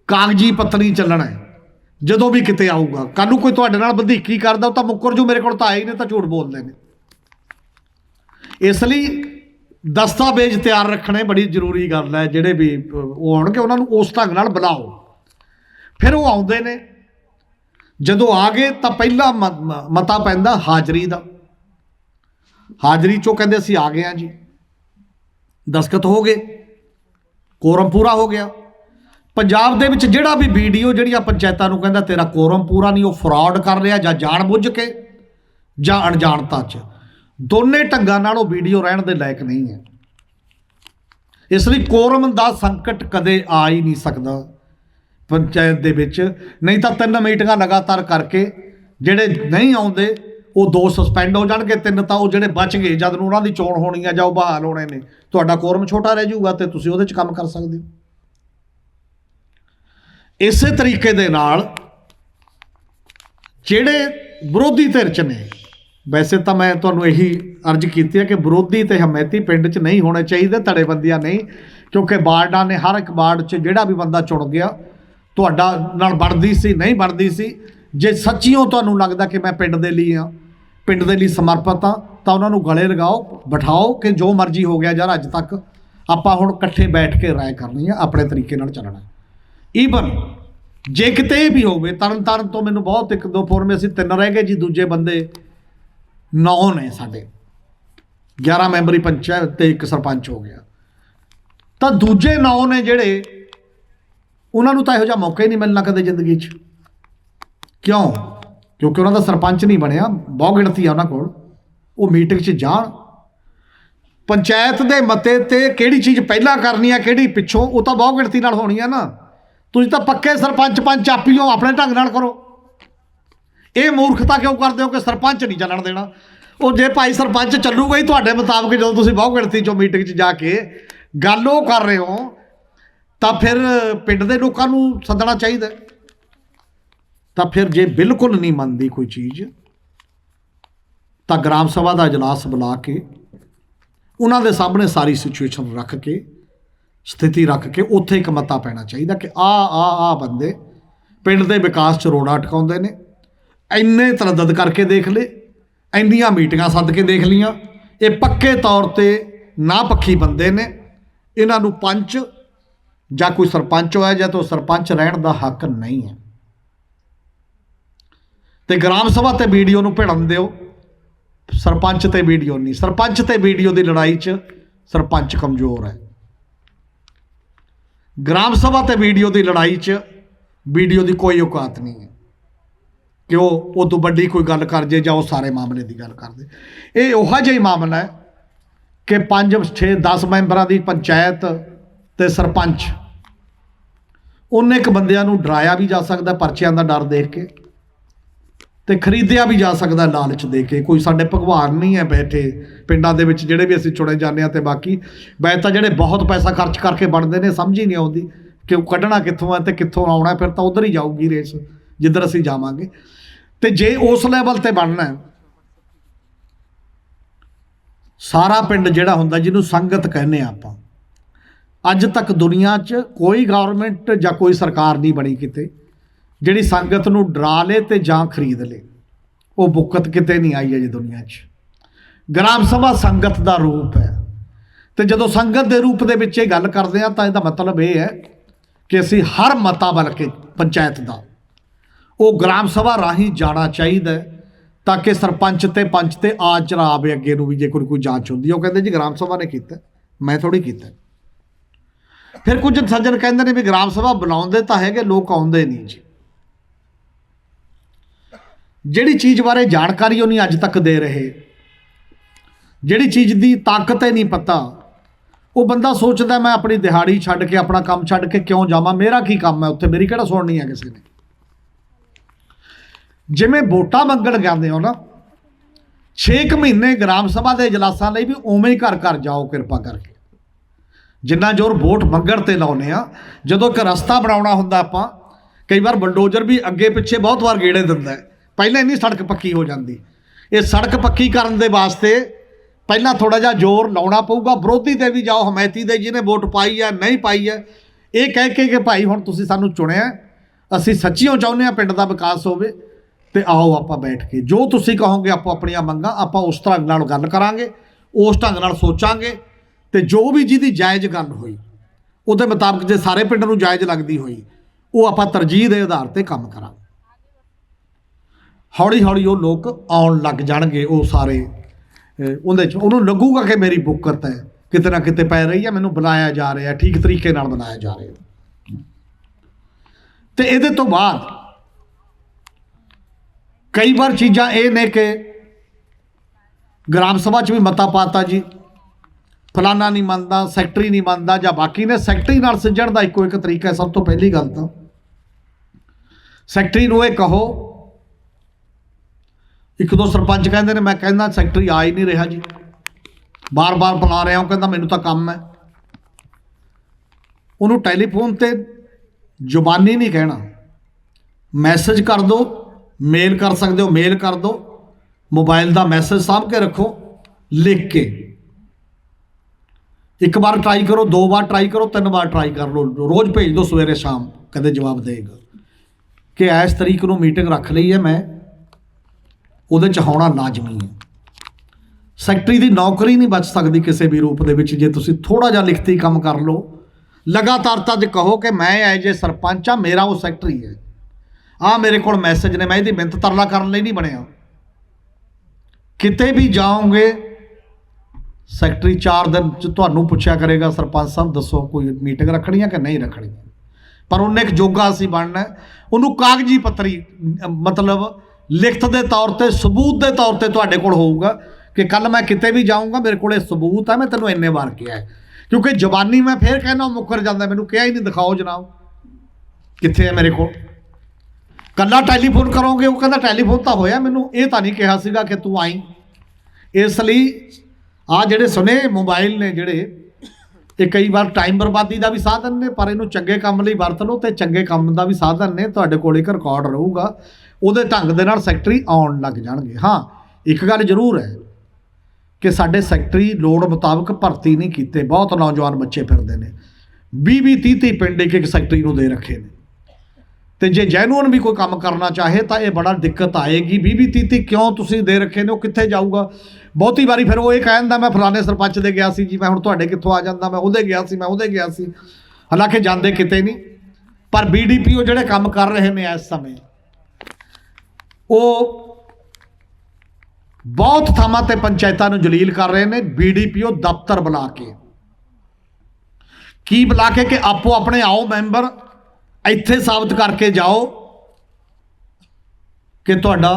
ਕਾਗਜ਼ੀ ਪੱਤਰੀ ਚੱਲਣਾ ਹੈ। ਜਦੋਂ ਵੀ ਕਿਤੇ ਆਊਗਾ। ਕੱਲ ਨੂੰ ਕੋਈ ਤੁਹਾਡੇ ਨਾਲ ਵਧੀਕੀ ਕਰਦਾ, ਉਹ ਤਾਂ ਮੁੱਕਰ ਜੂ, ਮੇਰੇ ਕੋਲ ਤਾਂ ਆਏ ਨੇ ਤਾਂ ਝੂਠ ਬੋਲਦੇ ਨੇ। ਇਸ ਲਈ ਦਸਤਾਵੇਜ਼ ਤਿਆਰ ਰੱਖਣੇ ਬੜੀ ਜ਼ਰੂਰੀ ਗੱਲ ਹੈ, ਜਿਹੜੇ ਵੀ ਉਹ ਆਉਣਗੇ, ਉਹਨਾਂ ਨੂੰ ਉਸ ਢੰਗ ਨਾਲ ਬੁਲਾਓ। ਫਿਰ ਉਹ ਆਉਂਦੇ ਨੇ। ਜਦੋਂ ਆ ਗਏ, ਤਾਂ ਪਹਿਲਾ ਮ- ਮਤਾ ਪੈਂਦਾ ਹਾਜ਼ਰੀ ਦਾ। ਹਾਜ਼ਰੀ ਚੋਂ ਕਹਿੰਦੇ ਅਸੀਂ ਆ ਗਏ ਆ ਜੀ। ਦਸਖਤ ਹੋ ਗਏ। ਕੋਰਮ ਪੂਰਾ ਹੋ ਗਿਆ। ਪੰਜਾਬ ਦੇ ਵਿੱਚ ਜਿਹੜਾ ਵੀ ਵੀਡੀਓ ਜਿਹੜੀਆਂ ਪੰਚਾਇਤਾਂ ਨੂੰ ਕਹਿੰਦਾ ਤੇਰਾ ਕੋਰਮ ਪੂਰਾ ਨਹੀਂ, ਉਹ ਫਰਾਡ ਕਰ ਰਿਹਾ ਜਾਂ ਜਾਣ ਬੁੱਝ ਕੇ ਜਾਂ ਅਣਜਾਣਤਾ 'ਚ। ਦੋਨੇ ਢੰਗਾਂ ਨਾਲ ਉਹ ਵੀਡੀਓ ਰਹਿਣ ਦੇ ਲਾਇਕ ਨਹੀਂ ਹੈ। ਇਸ ਲਈ ਕੋਰਮ ਦਾ ਸੰਕਟ ਕਦੇ ਆ ਹੀ ਨਹੀਂ ਸਕਦਾ ਪੰਚਾਇਤ ਦੇ ਵਿੱਚ। ਨਹੀਂ ਤਾਂ ਤਿੰਨ ਮੀਟਿੰਗਾਂ ਲਗਾਤਾਰ ਕਰਕੇ ਜਿਹੜੇ ਨਹੀਂ ਆਉਂਦੇ ਉਹ ਦੋ ਸਸਪੈਂਡ ਹੋ ਜਾਣਗੇ, ਤਿੰਨ ਤਾਂ ਉਹ ਜਿਹੜੇ ਬਚ ਗਏ, ਜਦ ਨੂੰ ਉਹਨਾਂ ਦੀ ਚੋਣ ਹੋਣੀ ਆ ਜਾਂ ਉਹ ਬਹਾਲ ਹੋਣੇ ਨੇ। ਤੁਹਾਡਾ ਕੋਰਮ ਛੋਟਾ ਰਹਿ ਜਾਊਗਾ ਤੇ ਤੁਸੀਂ ਉਹਦੇ 'ਚ ਕੰਮ ਕਰ ਸਕਦੇ ਹੋ। ਇਸੇ ਤਰੀਕੇ ਦੇ ਨਾਲ ਜਿਹੜੇ ਵਿਰੋਧੀ ਧਿਰ 'ਚ ਨੇ, ਵੈਸੇ ਤਾਂ ਮੈਂ ਤੁਹਾਨੂੰ ਇਹੀ ਅਰਜ਼ ਕੀਤੀ ਹੈ ਕਿ ਵਿਰੋਧੀ ਤੇ ਹਮੈਤੀ ਪਿੰਡ 'ਚ ਨਹੀਂ ਹੋਣੇ ਚਾਹੀਦੇ, ਧੜੇਬੰਦੀਆਂ ਨਹੀਂ, ਕਿਉਂਕਿ ਬਾਰਡਾਂ ਨੇ ਹਰ ਇੱਕ ਬਾਰਡ 'ਚ ਜਿਹੜਾ ਵੀ ਬੰਦਾ ਚੁਣ ਗਿਆ, ਤੁਹਾਡਾ ਨਾਲ ਬਣਦੀ ਸੀ, ਨਹੀਂ ਬਣਦੀ ਸੀ, ਜੇ ਸੱਚੀਓ ਤੁਹਾਨੂੰ ਲੱਗਦਾ ਕਿ ਮੈਂ ਪਿੰਡ ਦੇ ਲਈ ਆ ਪਿੰਡ ਦੇ ਲਈ ਸਮਰਪਿਤ ਆ, ਤਾਂ ਉਹਨਾਂ ਨੂੰ ਗਲੇ ਲਗਾਓ, ਬਿਠਾਓ ਕਿ ਜੋ ਮਰਜ਼ੀ ਹੋ ਗਿਆ ਯਾਰ ਅੱਜ ਤੱਕ ਆਪਾਂ ਹੁਣ ਇਕੱਠੇ ਬੈਠ ਕੇ ਰਾਏ ਕਰਨੀ ਆ, ਆਪਣੇ ਤਰੀਕੇ ਨਾਲ ਚੱਲਣਾ ਈਵਨ ਜੇ ਕਿਤੇ ਵੀ ਹੋਵੇ ਤਰਨ ਤਾਰਨ ਤੋਂ ਮੈਨੂੰ ਬਹੁਤ ਇੱਕ ਦੋ ਫੋਰਮੇ ਅਸੀਂ ਤਿੰਨ ਰਹਿ ਗਏ ਜੀ, ਦੂਜੇ ਬੰਦੇ ਨੌ ਨੇ ਸਾਡੇ। 11 ਮੈਂਬਰੀ ਪੰਚਾਇਤ ਤੇ ਇੱਕ ਸਰਪੰਚ ਹੋ ਗਿਆ। ਤਾਂ ਦੂਜੇ ਨੌ ਨੇ ਜਿਹੜੇ, ਉਹਨਾਂ ਨੂੰ ਤਾਂ ਇਹੋ ਜਿਹਾ ਮੌਕਾ ਹੀ ਨਹੀਂ ਮਿਲਣਾ ਕਦੇ ਜ਼ਿੰਦਗੀ 'ਚ। ਕਿਉਂ? ਕਿਉਂਕਿ ਉਹਨਾਂ ਦਾ ਸਰਪੰਚ ਨਹੀਂ ਬਣਿਆ, ਬਹੁਤ ਗਿਣਤੀ ਆ ਉਹਨਾਂ ਕੋਲ। ਉਹ ਮੀਟਿੰਗ 'ਚ ਜਾਣ। ਪੰਚਾਇਤ ਦੇ ਮਤੇ ਤੇ ਕਿਹੜੀ ਚੀਜ਼ ਪਹਿਲਾਂ ਕਰਨੀ ਆ, ਕਿਹੜੀ ਪਿੱਛੋਂ, ਉਹ ਤਾਂ ਬਹੁਤ ਗਿਣਤੀ ਨਾਲ ਹੋਣੀ ਆ ਨਾ। ਤੁਸੀਂ ਤਾਂ ਪੱਕੇ ਸਰਪੰਚ, ਪੰਚ ਆਪੀਓ ਆਪਣੇ ਢੰਗ ਨਾਲ ਕਰੋ। ਇਹ ਮੂਰਖਤਾ ਕਿਉਂ ਕਰਦੇ ਹੋ ਕਿ ਸਰਪੰਚ ਨਹੀਂ ਚੱਲਣ ਦੇਣਾ? ਉਹ ਜੇ ਭਾਈ ਸਰਪੰਚ ਚੱਲੂਗਾ ਹੀ ਤੁਹਾਡੇ ਮੁਤਾਬਕ ਜਦੋਂ ਤੁਸੀਂ ਬਹੁ ਗਿਣਤੀ ਚੋਂ ਮੀਟਿੰਗ 'ਚ ਜਾ ਕੇ ਗੱਲ ਉਹ ਕਰ ਰਹੇ ਹੋ, ਤਾਂ ਫਿਰ ਪਿੰਡ ਦੇ ਲੋਕਾਂ ਨੂੰ ਸੱਦਣਾ ਚਾਹੀਦਾ। ਤਾਂ ਫਿਰ ਜੇ ਬਿਲਕੁਲ ਨਹੀਂ ਮੰਨਦੀ ਕੋਈ ਚੀਜ਼ ਤਾਂ ਗ੍ਰਾਮ ਸਭਾ ਦਾ اجلاس ਬੁਲਾ ਕੇ ਉਹਨਾਂ ਦੇ ਸਾਹਮਣੇ ਸਾਰੀ ਸਿਚੁਏਸ਼ਨ ਰੱਖ ਕੇ ਸਥਿਤੀ ਰੱਖ ਕੇ ਉੱਥੇ ਇੱਕ ਮਤਾ ਪੈਣਾ ਚਾਹੀਦਾ ਕਿ ਆ ਆ ਆ ਬੰਦੇ ਪਿੰਡ ਦੇ ਵਿਕਾਸ 'ਚ ਰੋੜਾ ਅਟਕਾਉਂਦੇ ਨੇ ਇੰਨੇ ਤਰੱਦਦ ਕਰਕੇ ਦੇਖ ਲੇ ਇੰਨੀਆਂ ਮੀਟਿੰਗਾਂ ਸੱਦ ਕੇ ਦੇਖ ਲੀਆਂ ਇਹ ਪੱਕੇ ਤੌਰ ਤੇ ਨਾ ਪੱਖੀ ਬੰਦੇ ਨੇ ਇਹਨਾਂ ਨੂੰ ਪੰਚ ਜਾਂ ਕੋਈ ਸਰਪੰਚ ਹੋਇਆ ਜਾਂ ਤਾਂ ਸਰਪੰਚ ਰਹਿਣ ਦਾ ਹੱਕ ਨਹੀਂ ਹੈ ਤੇ ਗ੍ਰਾਮ ਸਭਾ ਤੇ ਵੀਡੀਓ ਨੂੰ ਭਿੜਨ ਦਿਓ। ਸਰਪੰਚ ਤੇ ਵੀਡੀਓ ਨਹੀਂ। ਸਰਪੰਚ ਤੇ ਵੀਡੀਓ ਦੀ ਲੜਾਈ 'ਚ ਸਰਪੰਚ ਕਮਜ਼ੋਰ ਹੈ। ਗ੍ਰਾਮ ਸਭਾ ਤੇ ਵੀਡੀਓ ਦੀ ਲੜਾਈ 'ਚ ਵੀਡੀਓ ਦੀ ਕੋਈ ਔਕਾਤ ਨਹੀਂ ਹੈ। ਕਿ ਉਹ ਉਹ ਤੋਂ ਵੱਡੀ ਕੋਈ ਗੱਲ ਕਰ ਜੇ ਜਾਂ ਉਹ ਸਾਰੇ ਮਾਮਲੇ ਦੀ ਗੱਲ ਕਰਦੇ ਇਹ ਉਹੋ ਜਿਹਾ ਹੀ ਮਾਮਲਾ ਹੈ ਕਿ 5 6 10 ਮੈਂਬਰਾਂ ਦੀ ਪੰਚਾਇਤ ਤੇ ਸਰਪੰਚ। ਉਹਨੇ ਇੱਕ ਬੰਦਿਆਂ ਨੂੰ ਡਰਾਇਆ ਵੀ ਜਾ ਸਕਦਾ, ਪਰਚਿਆਂ ਦਾ ਡਰ ਦੇਖ ਕੇ। ਤੇ ਖਰੀਦਿਆ ਵੀ ਜਾ ਸਕਦਾ ਲਾਲਚ ਦੇ ਕੇ। ਕੋਈ ਸਾਡੇ ਭਗਵਾਨ ਨਹੀਂ ਹੈ ਬੈਠੇ ਪਿੰਡਾਂ ਦੇ ਵਿੱਚ ਜਿਹੜੇ ਵੀ ਅਸੀਂ ਚੁਣੇ ਜਾਂਦੇ ਆ ਤੇ ਬਾਕੀ ਵੈਸੇ ਤਾਂ ਜਿਹੜੇ ਬਹੁਤ ਪੈਸਾ ਖਰਚ ਕਰਕੇ ਬਣਦੇ ਨੇ, ਸਮਝ ਹੀ ਨਹੀਂ ਆਉਂਦੀ ਕਿ ਉਹ ਕੱਢਣਾ ਕਿੱਥੋਂ ਹੈ ਤੇ ਕਿੱਥੋਂ ਆਉਣਾ ਫਿਰ ਤਾਂ ਉਧਰ ਹੀ ਜਾਊਗੀ ਰੇਸ, ਜਿੱਧਰ ਅਸੀਂ ਜਾਵਾਂਗੇ। ਤੇ ਜੇ ਉਸ ਲੈਵਲ ਤੇ ਬਣਨਾ ਹੈ, ਸਾਰਾ ਪਿੰਡ ਜਿਹੜਾ ਹੁੰਦਾ ਜਿਹਨੂੰ ਸੰਗਤ ਕਹਿੰਦੇ ਆ ਆਪਾਂ, ਅੱਜ ਤੱਕ ਦੁਨੀਆ 'ਚ ਕੋਈ ਗਵਰਨਮੈਂਟ ਜਾਂ ਕੋਈ ਸਰਕਾਰ ਨਹੀਂ ਬਣੀ ਕਿਤੇ। ਜਿਹੜੀ ਸੰਗਤ ਨੂੰ ਡਰਾ ਲੇ ਤੇ ਜਾਂ ਖਰੀਦ ਲੇ, ਉਹ ਬੁੱਕਤ ਕਿਤੇ ਨਹੀਂ ਆਈ ਅਜੇ ਦੁਨੀਆ 'ਚ। ਗ੍ਰਾਮ ਸਭਾ ਸੰਗਤ ਦਾ ਰੂਪ ਹੈ। ਤੇ ਜਦੋਂ ਸੰਗਤ ਦੇ ਰੂਪ ਦੇ ਵਿੱਚ ਇਹ ਗੱਲ ਕਰਦੇ ਆ, ਤਾਂ ਇਹਦਾ ਮਤਲਬ ਇਹ ਹੈ ਕਿ ਅਸੀਂ ਹਰ ਮਤਾ ਬਲਕਿ ਪੰਚਾਇਤ ਦਾ, ਉਹ ਗ੍ਰਾਮ ਸਭਾ ਰਾਹੀਂ ਜਾਣਾ ਚਾਹੀਦਾ ਤਾਂ ਕਿ ਸਰਪੰਚ ਤੇ ਪੰਚ ਤੇ ਆ ਚਲਾ ਆਵੇ ਅੱਗੇ ਨੂੰ ਵੀ ਜੇ ਕੋਈ ਕੋਈ ਜਾਂਚ ਹੁੰਦੀ ਹੈ, ਉਹ ਕਹਿੰਦੇ ਜੀ ਗ੍ਰਾਮ ਸਭਾ ਨੇ ਕੀਤਾ, ਮੈਂ ਥੋੜੀ ਕੀਤਾ। ਫਿਰ ਕੁਝ ਸੱਜਣ ਕਹਿੰਦੇ ਨੇ ਵੀ ਗ੍ਰਾਮ ਸਭਾ ਬਣਾਉਂਦੇ ਤਾਂ ਹੈਗੇ, ਲੋਕ ਆਉਂਦੇ ਨਹੀਂ ਜੀ। ਜਿਹੜੀ ਚੀਜ਼ ਬਾਰੇ ਜਾਣਕਾਰੀ ਉਹ ਨਹੀਂ ਅੱਜ ਤੱਕ ਦੇ ਰਹੇ। ਜਿਹੜੀ ਚੀਜ਼ ਦੀ ਤਾਕਤ ਹੈ ਨਹੀਂ ਪਤਾ। ਉਹ ਬੰਦਾ ਸੋਚਦਾ, ਮੈਂ ਆਪਣੀ ਦਿਹਾੜੀ ਛੱਡ ਕੇ, ਆਪਣਾ ਕੰਮ ਛੱਡ ਕੇ ਕਿਉਂ ਜਾਵਾਂ? ਮੇਰਾ ਕੀ ਕੰਮ ਹੈ ਉੱਥੇ? ਮੇਰੀ ਕਿਹੜਾ ਸੁਣਨੀ ਹੈ ਕਿਸੇ ਨੇ? ਜਿਵੇਂ ਵੋਟਾਂ ਮੰਗਣ ਜਾਂਦੇ ਹੋ ਨਾ 6 ਮਹੀਨੇ ਗ੍ਰਾਮ ਸਭਾ ਦੇ ਇਜਲਾਸਾਂ ਲਈ ਵੀ ਉਵੇਂ ਹੀ ਘਰ ਘਰ ਜਾਓ, ਕਿਰਪਾ ਕਰਕੇ। ਜਿੰਨਾ ਜ਼ੋਰ ਵੋਟ ਮੰਗਣ ਤੇ ਲਾਉਨੇ ਆ ਜਦੋਂ ਇੱਕ ਰਸਤਾ ਬਣਾਉਣਾ ਹੁੰਦਾ ਆਪਾਂ, ਕਈ ਵਾਰ ਬਲਡੋਜ਼ਰ ਵੀ ਅੱਗੇ ਪਿੱਛੇ ਬਹੁਤ ਵਾਰ ਗੇੜੇ ਦਿੰਦਾ ਹੈ। ਪਹਿਲਾਂ ਹੀ ਨਹੀਂ ਸੜਕ ਪੱਕੀ ਹੋ ਜਾਂਦੀ। ਇਹ ਸੜਕ ਪੱਕੀ ਕਰਨ ਦੇ ਵਾਸਤੇ ਪਹਿਲਾਂ ਥੋੜਾ ਜਿਹਾ ਜ਼ੋਰ ਲਾਉਣਾ ਪਊਗਾ। ਵਿਰੋਧੀ ਤੇ ਵੀ ਜਾਓ, ਹਮਾਇਤੀ ਦੇ ਜਿਹਨੇ ਵੋਟ ਪਾਈ ਹੈ, ਨਹੀਂ ਪਾਈ ਹੈ, ਇਹ ਕਹਿ ਕੇ ਕਿ ਭਾਈ ਹੁਣ ਤੁਸੀਂ ਸਾਨੂੰ ਚੁਣਿਆ, ਅਸੀਂ ਸੱਚੀਓ ਚਾਹੁੰਦੇ ਆ ਪਿੰਡ ਦਾ ਵਿਕਾਸ ਹੋਵੇ ਤੇ ਆਓ ਆਪਾਂ ਬੈਠ ਕੇ। ਜੋ ਤੁਸੀਂ ਕਹੋਗੇ ਆਪਾਂ ਆਪਣੀਆਂ ਮੰਗਾਂ, ਆਪਾਂ ਉਸ ਢੰਗ ਨਾਲ ਗੱਲ ਕਰਾਂਗੇ, ਉਸ ਢੰਗ ਨਾਲ ਸੋਚਾਂਗੇ ਤੇ ਜੋ ਵੀ ਜਿਹਦੀ ਜਾਇਜ਼ ਗੱਲ ਹੋਈ, ਉਹਦੇ ਮੁਤਾਬਕ ਜੇ ਸਾਰੇ ਪਿੰਡ ਨੂੰ ਜਾਇਜ਼ ਲੱਗਦੀ ਹੋਈ, ਉਹ ਆਪਾਂ ਤਰਜੀਹ ਦੇ ਆਧਾਰ ਤੇ ਕੰਮ ਕਰਾਂਗੇ। ਹੌਲੀ ਹੌਲੀ ਉਹ ਲੋਕ ਆਉਣ ਲੱਗ ਜਾਣਗੇ ਉਹ ਸਾਰੇ। ਉਹਦੇ ਚ ਉਹਨੂੰ ਲੱਗੂਗਾ ਕਿ ਮੇਰੀ ਬੁੱਕਤ ਹੈ। ਕਿਤੇ ਨਾ ਕਿਤੇ ਪੈ ਰਹੀ ਹੈ, ਮੈਨੂੰ ਬਣਾਇਆ ਜਾ ਰਿਹਾ ਠੀਕ ਤਰੀਕੇ ਨਾਲ ਬਣਾਇਆ ਜਾ ਰਿਹਾ ਤੇ ਇਹਦੇ ਤੋਂ ਬਾਅਦ ਕਈ ਵਾਰ ਚੀਜ਼ਾਂ ਇਹ ਨੇ ਕਿ ਗ੍ਰਾਮ ਸਭਾ 'ਚ ਵੀ ਮਤਾ ਪਾਤਾ ਜੀ। ਫਲਾਨਾ ਨਹੀਂ ਮੰਨਦਾ, ਸੈਕਟਰੀ ਨਹੀਂ ਮੰਨਦਾ ਜਾਂ ਬਾਕੀ ਨੇ ਸੈਕਟਰੀ ਨਾਲ ਸਿੱਝਣ ਦਾ ਇੱਕੋ ਇੱਕ ਤਰੀਕਾ ਹੈ ਸਭ ਤੋਂ ਪਹਿਲੀ ਗੱਲ ਤਾਂ। ਸੈਕਟਰੀ ਨੂੰ ਇਹ ਕਹੋ ਇੱਕ ਦੋ ਸਰਪੰਚ ਕਹਿੰਦੇ ਨੇ, ਮੈਂ ਕਹਿੰਦਾ ਸੈਕਟਰੀ ਆ ਹੀ ਨਹੀਂ ਰਿਹਾ ਜੀ। ਬਾਰ-ਬਾਰ ਬੁਲਾ ਰਿਹਾ ਉਹ ਕਹਿੰਦਾ ਮੈਨੂੰ ਤਾਂ ਕੰਮ ਹੈ। ਉਹਨੂੰ ਟੈਲੀਫੋਨ ਤੇ ਜ਼ੁਬਾਨੀ ਨਹੀਂ ਕਹਿਣਾ। ਮੈਸੇਜ ਕਰ ਦਿਓ ਮੇਲ ਕਰ ਸਕਦੇ ਹੋ ਮੇਲ ਕਰ ਦਿਓ ਮੋਬਾਈਲ ਦਾ ਮੈਸੇਜ ਸਾਂਭ ਕੇ ਰੱਖੋ, ਲਿਖ ਕੇ। ਇੱਕ ਵਾਰ ਟਰਾਈ ਕਰੋ, ਦੋ ਵਾਰ ਟਰਾਈ ਕਰੋ, ਤਿੰਨ ਵਾਰ ਟਰਾਈ ਕਰ ਲਓ। ਰੋਜ਼ ਭੇਜ ਦਿਓ ਸਵੇਰੇ ਸ਼ਾਮ, ਕਦੇ ਜਵਾਬ ਦੇਗਾ। ਕਿ ਇਸ ਤਰੀਕ ਨੂੰ ਮੀਟਿੰਗ ਰੱਖ ਲਈ ਹੈ ਮੈਂ। ਉਹਦੇ ਚ ਹੋਣਾ ਲਾਜ਼ਮੀ ਹੈ। ਸੈਕਟਰੀ ਦੀ ਨੌਕਰੀ ਨਹੀਂ ਬਚ ਸਕਦੀ ਕਿਸੇ ਵੀ ਰੂਪ ਦੇ ਵਿੱਚ, ਜੇ ਤੁਸੀਂ ਥੋੜਾ ਜਿਹਾ ਲਿਖਤੀ ਕੰਮ ਕਰ ਲਓ। ਲਗਾਤਾਰਤਾ ਜੇ ਕਹੋ ਕਿ ਮੈਂ ਐ ਜੇ ਸਰਪੰਚ ਆ ਮੇਰਾ ਉਹ ਸੈਕਟਰੀ ਹੈ। ਆ ਮੇਰੇ ਕੋਲ ਮੈਸੇਜ ਨੇ, ਮੈਂ ਇਹਦੀ ਮਿਹਨਤ ਤਰਲਾ ਕਰਨ ਲਈ ਨਹੀਂ ਬਣਿਆ। ਕਿਤੇ ਵੀ ਜਾਓਗੇ, ਸੈਕਟਰੀ 4 ਦਿਨ ਚ ਤੁਹਾਨੂੰ ਪੁੱਛਿਆ ਕਰੇਗਾ, ਸਰਪੰਚ ਸਾਹਿਬ, ਦੱਸੋ ਕੋਈ ਮੀਟਿੰਗ ਰੱਖਣੀ ਹੈ ਕਿ ਨਹੀਂ ਰੱਖਣੀ ਪਰ ਉਹਨੇ ਇੱਕ ਜੋਗਾ ਅਸੀਂ ਬਣਨਾ ਉਹਨੂੰ ਕਾਗਜ਼ੀ ਪੱਤਰੀ ਮਤਲਬ ਲਿਖਤ ਦੇ ਤੌਰ ਤੇ, ਸਬੂਤ ਦੇ ਤੌਰ ਤੇ ਤੁਹਾਡੇ ਕੋਲ ਹੋਊਗਾ ਕਿ ਕੱਲ ਮੈਂ ਕਿਤੇ ਵੀ ਜਾਊਂਗਾ, ਮੇਰੇ ਕੋਲੇ ਸਬੂਤ ਹੈ ਮੈਂ ਤੈਨੂੰ ਇੰਨੇ ਵਾਰ ਕਿਹਾ ਹੈ। ਕਿਉਂਕਿ ਜ਼ਬਾਨੀ ਮੈਂ ਫੇਰ ਕਹਿਣਾ ਉਹ ਮੁੱਕਰ ਜਾਂਦਾ, ਮੈਨੂੰ ਕਿਹਾ ਹੀ ਨਹੀਂ, ਦਿਖਾਓ ਜਨਾਬ। ਕਿੱਥੇ ਹੈ ਮੇਰੇ ਕੋਲ? ਕੱਲਾ ਟੈਲੀਫੋਨ ਕਰੋਗੇ, ਉਹ ਕਹਿੰਦਾ ਟੈਲੀਫੋਨ ਤਾਂ ਹੋਇਆ, ਮੈਨੂੰ ਇਹ ਤਾਂ ਨਹੀਂ ਕਿਹਾ ਸੀਗਾ ਕਿ ਤੂੰ ਆਈ। ਇਸ ਲਈ ਆ ਜਿਹੜੇ ਸੁਨੇ ਮੋਬਾਈਲ ਨੇ ਜਿਹੜੇ, ਇਹ ਕਈ ਵਾਰ ਟਾਈਮ ਬਰਬਾਦੀ ਦਾ ਵੀ ਸਾਧਨ ਨੇ, ਪਰ ਇਹਨੂੰ ਚੰਗੇ ਕੰਮ ਲਈ ਵਰਤ ਲਓ ਤੇ ਚੰਗੇ ਕੰਮ ਦਾ ਵੀ ਸਾਧਨ ਨੇ, ਤੁਹਾਡੇ ਕੋਲ ਇੱਕ ਰਿਕਾਰਡ ਰਹੂਗਾ। ਉਹਦੇ ਢੰਗ ਦੇ ਨਾਲ ਸੈਕਟਰੀ ਆਉਣ ਲੱਗ ਜਾਣਗੇ। ਹਾਂ, ਇੱਕ ਗੱਲ ਜ਼ਰੂਰ ਹੈ ਕਿ ਸਾਡੇ ਸੈਕਟਰੀ ਲੋੜ ਮੁਤਾਬਕ ਭਰਤੀ ਨਹੀਂ ਕੀਤੇ। ਬਹੁਤ ਨੌਜਵਾਨ ਬੱਚੇ ਫਿਰਦੇ ਨੇ। 20 20 30 30 ਪਿੰਡ ਇੱਕ ਇੱਕ ਸੈਕਟਰੀ ਨੂੰ ਦੇ ਰੱਖੇ ਨੇ। ਤੇ ਜੇ ਜੈਨੂਅਨ ਵੀ ਕੋਈ ਕੰਮ ਕਰਨਾ ਚਾਹੇ ਤਾਂ ਇਹ ਬੜਾ ਦਿੱਕਤ ਆਏਗੀ। 20 20 30 30 ਕਿਉਂ ਤੁਸੀਂ ਦੇ ਰੱਖੇ ਨੇ? ਉਹ ਕਿੱਥੇ ਜਾਊਗਾ? ਬਹੁਤੀ ਵਾਰੀ ਫਿਰ ਉਹ ਇਹ ਕਹਿੰਦਾ ਮੈਂ ਫਲਾਣੇ ਸਰਪੰਚ ਦੇ ਗਿਆ ਸੀ ਜੀ, ਮੈਂ ਹੁਣ ਤੁਹਾਡੇ ਕਿੱਥੋਂ ਆ ਜਾਂਦਾ? ਮੈਂ ਉਹਦੇ ਗਿਆ ਸੀ, ਮੈਂ ਉਹਦੇ ਗਿਆ ਸੀ। ਹਾਲਾਂਕਿ ਜਾਂਦੇ ਕਿਤੇ ਨਹੀਂ। ਪਰ ਬੀਡੀਪੀਓ ਜਿਹੜੇ ਕੰਮ ਕਰ ਰਹੇ ਨੇ ਇਸ ਸਮੇਂ ਉਹ ਬਹੁਤ ਥਾਵਾਂ ਤੇ ਪੰਚਾਇਤਾਂ ਨੂੰ ਜਲੀਲ ਕਰ ਰਹੇ ਨੇ ਬੀਡੀਪੀਓ ਦਫ਼ਤਰ ਬੁਲਾ ਕੇ। ਕੀ ਬੁਲਾ ਕੇ ਕਿ ਆਪੋ ਆਪਣੇ ਆਓ ਮੈਂਬਰ ਇੱਥੇ ਸਾਬਤ ਕਰਕੇ ਜਾਓ ਕਿ ਤੁਹਾਡਾ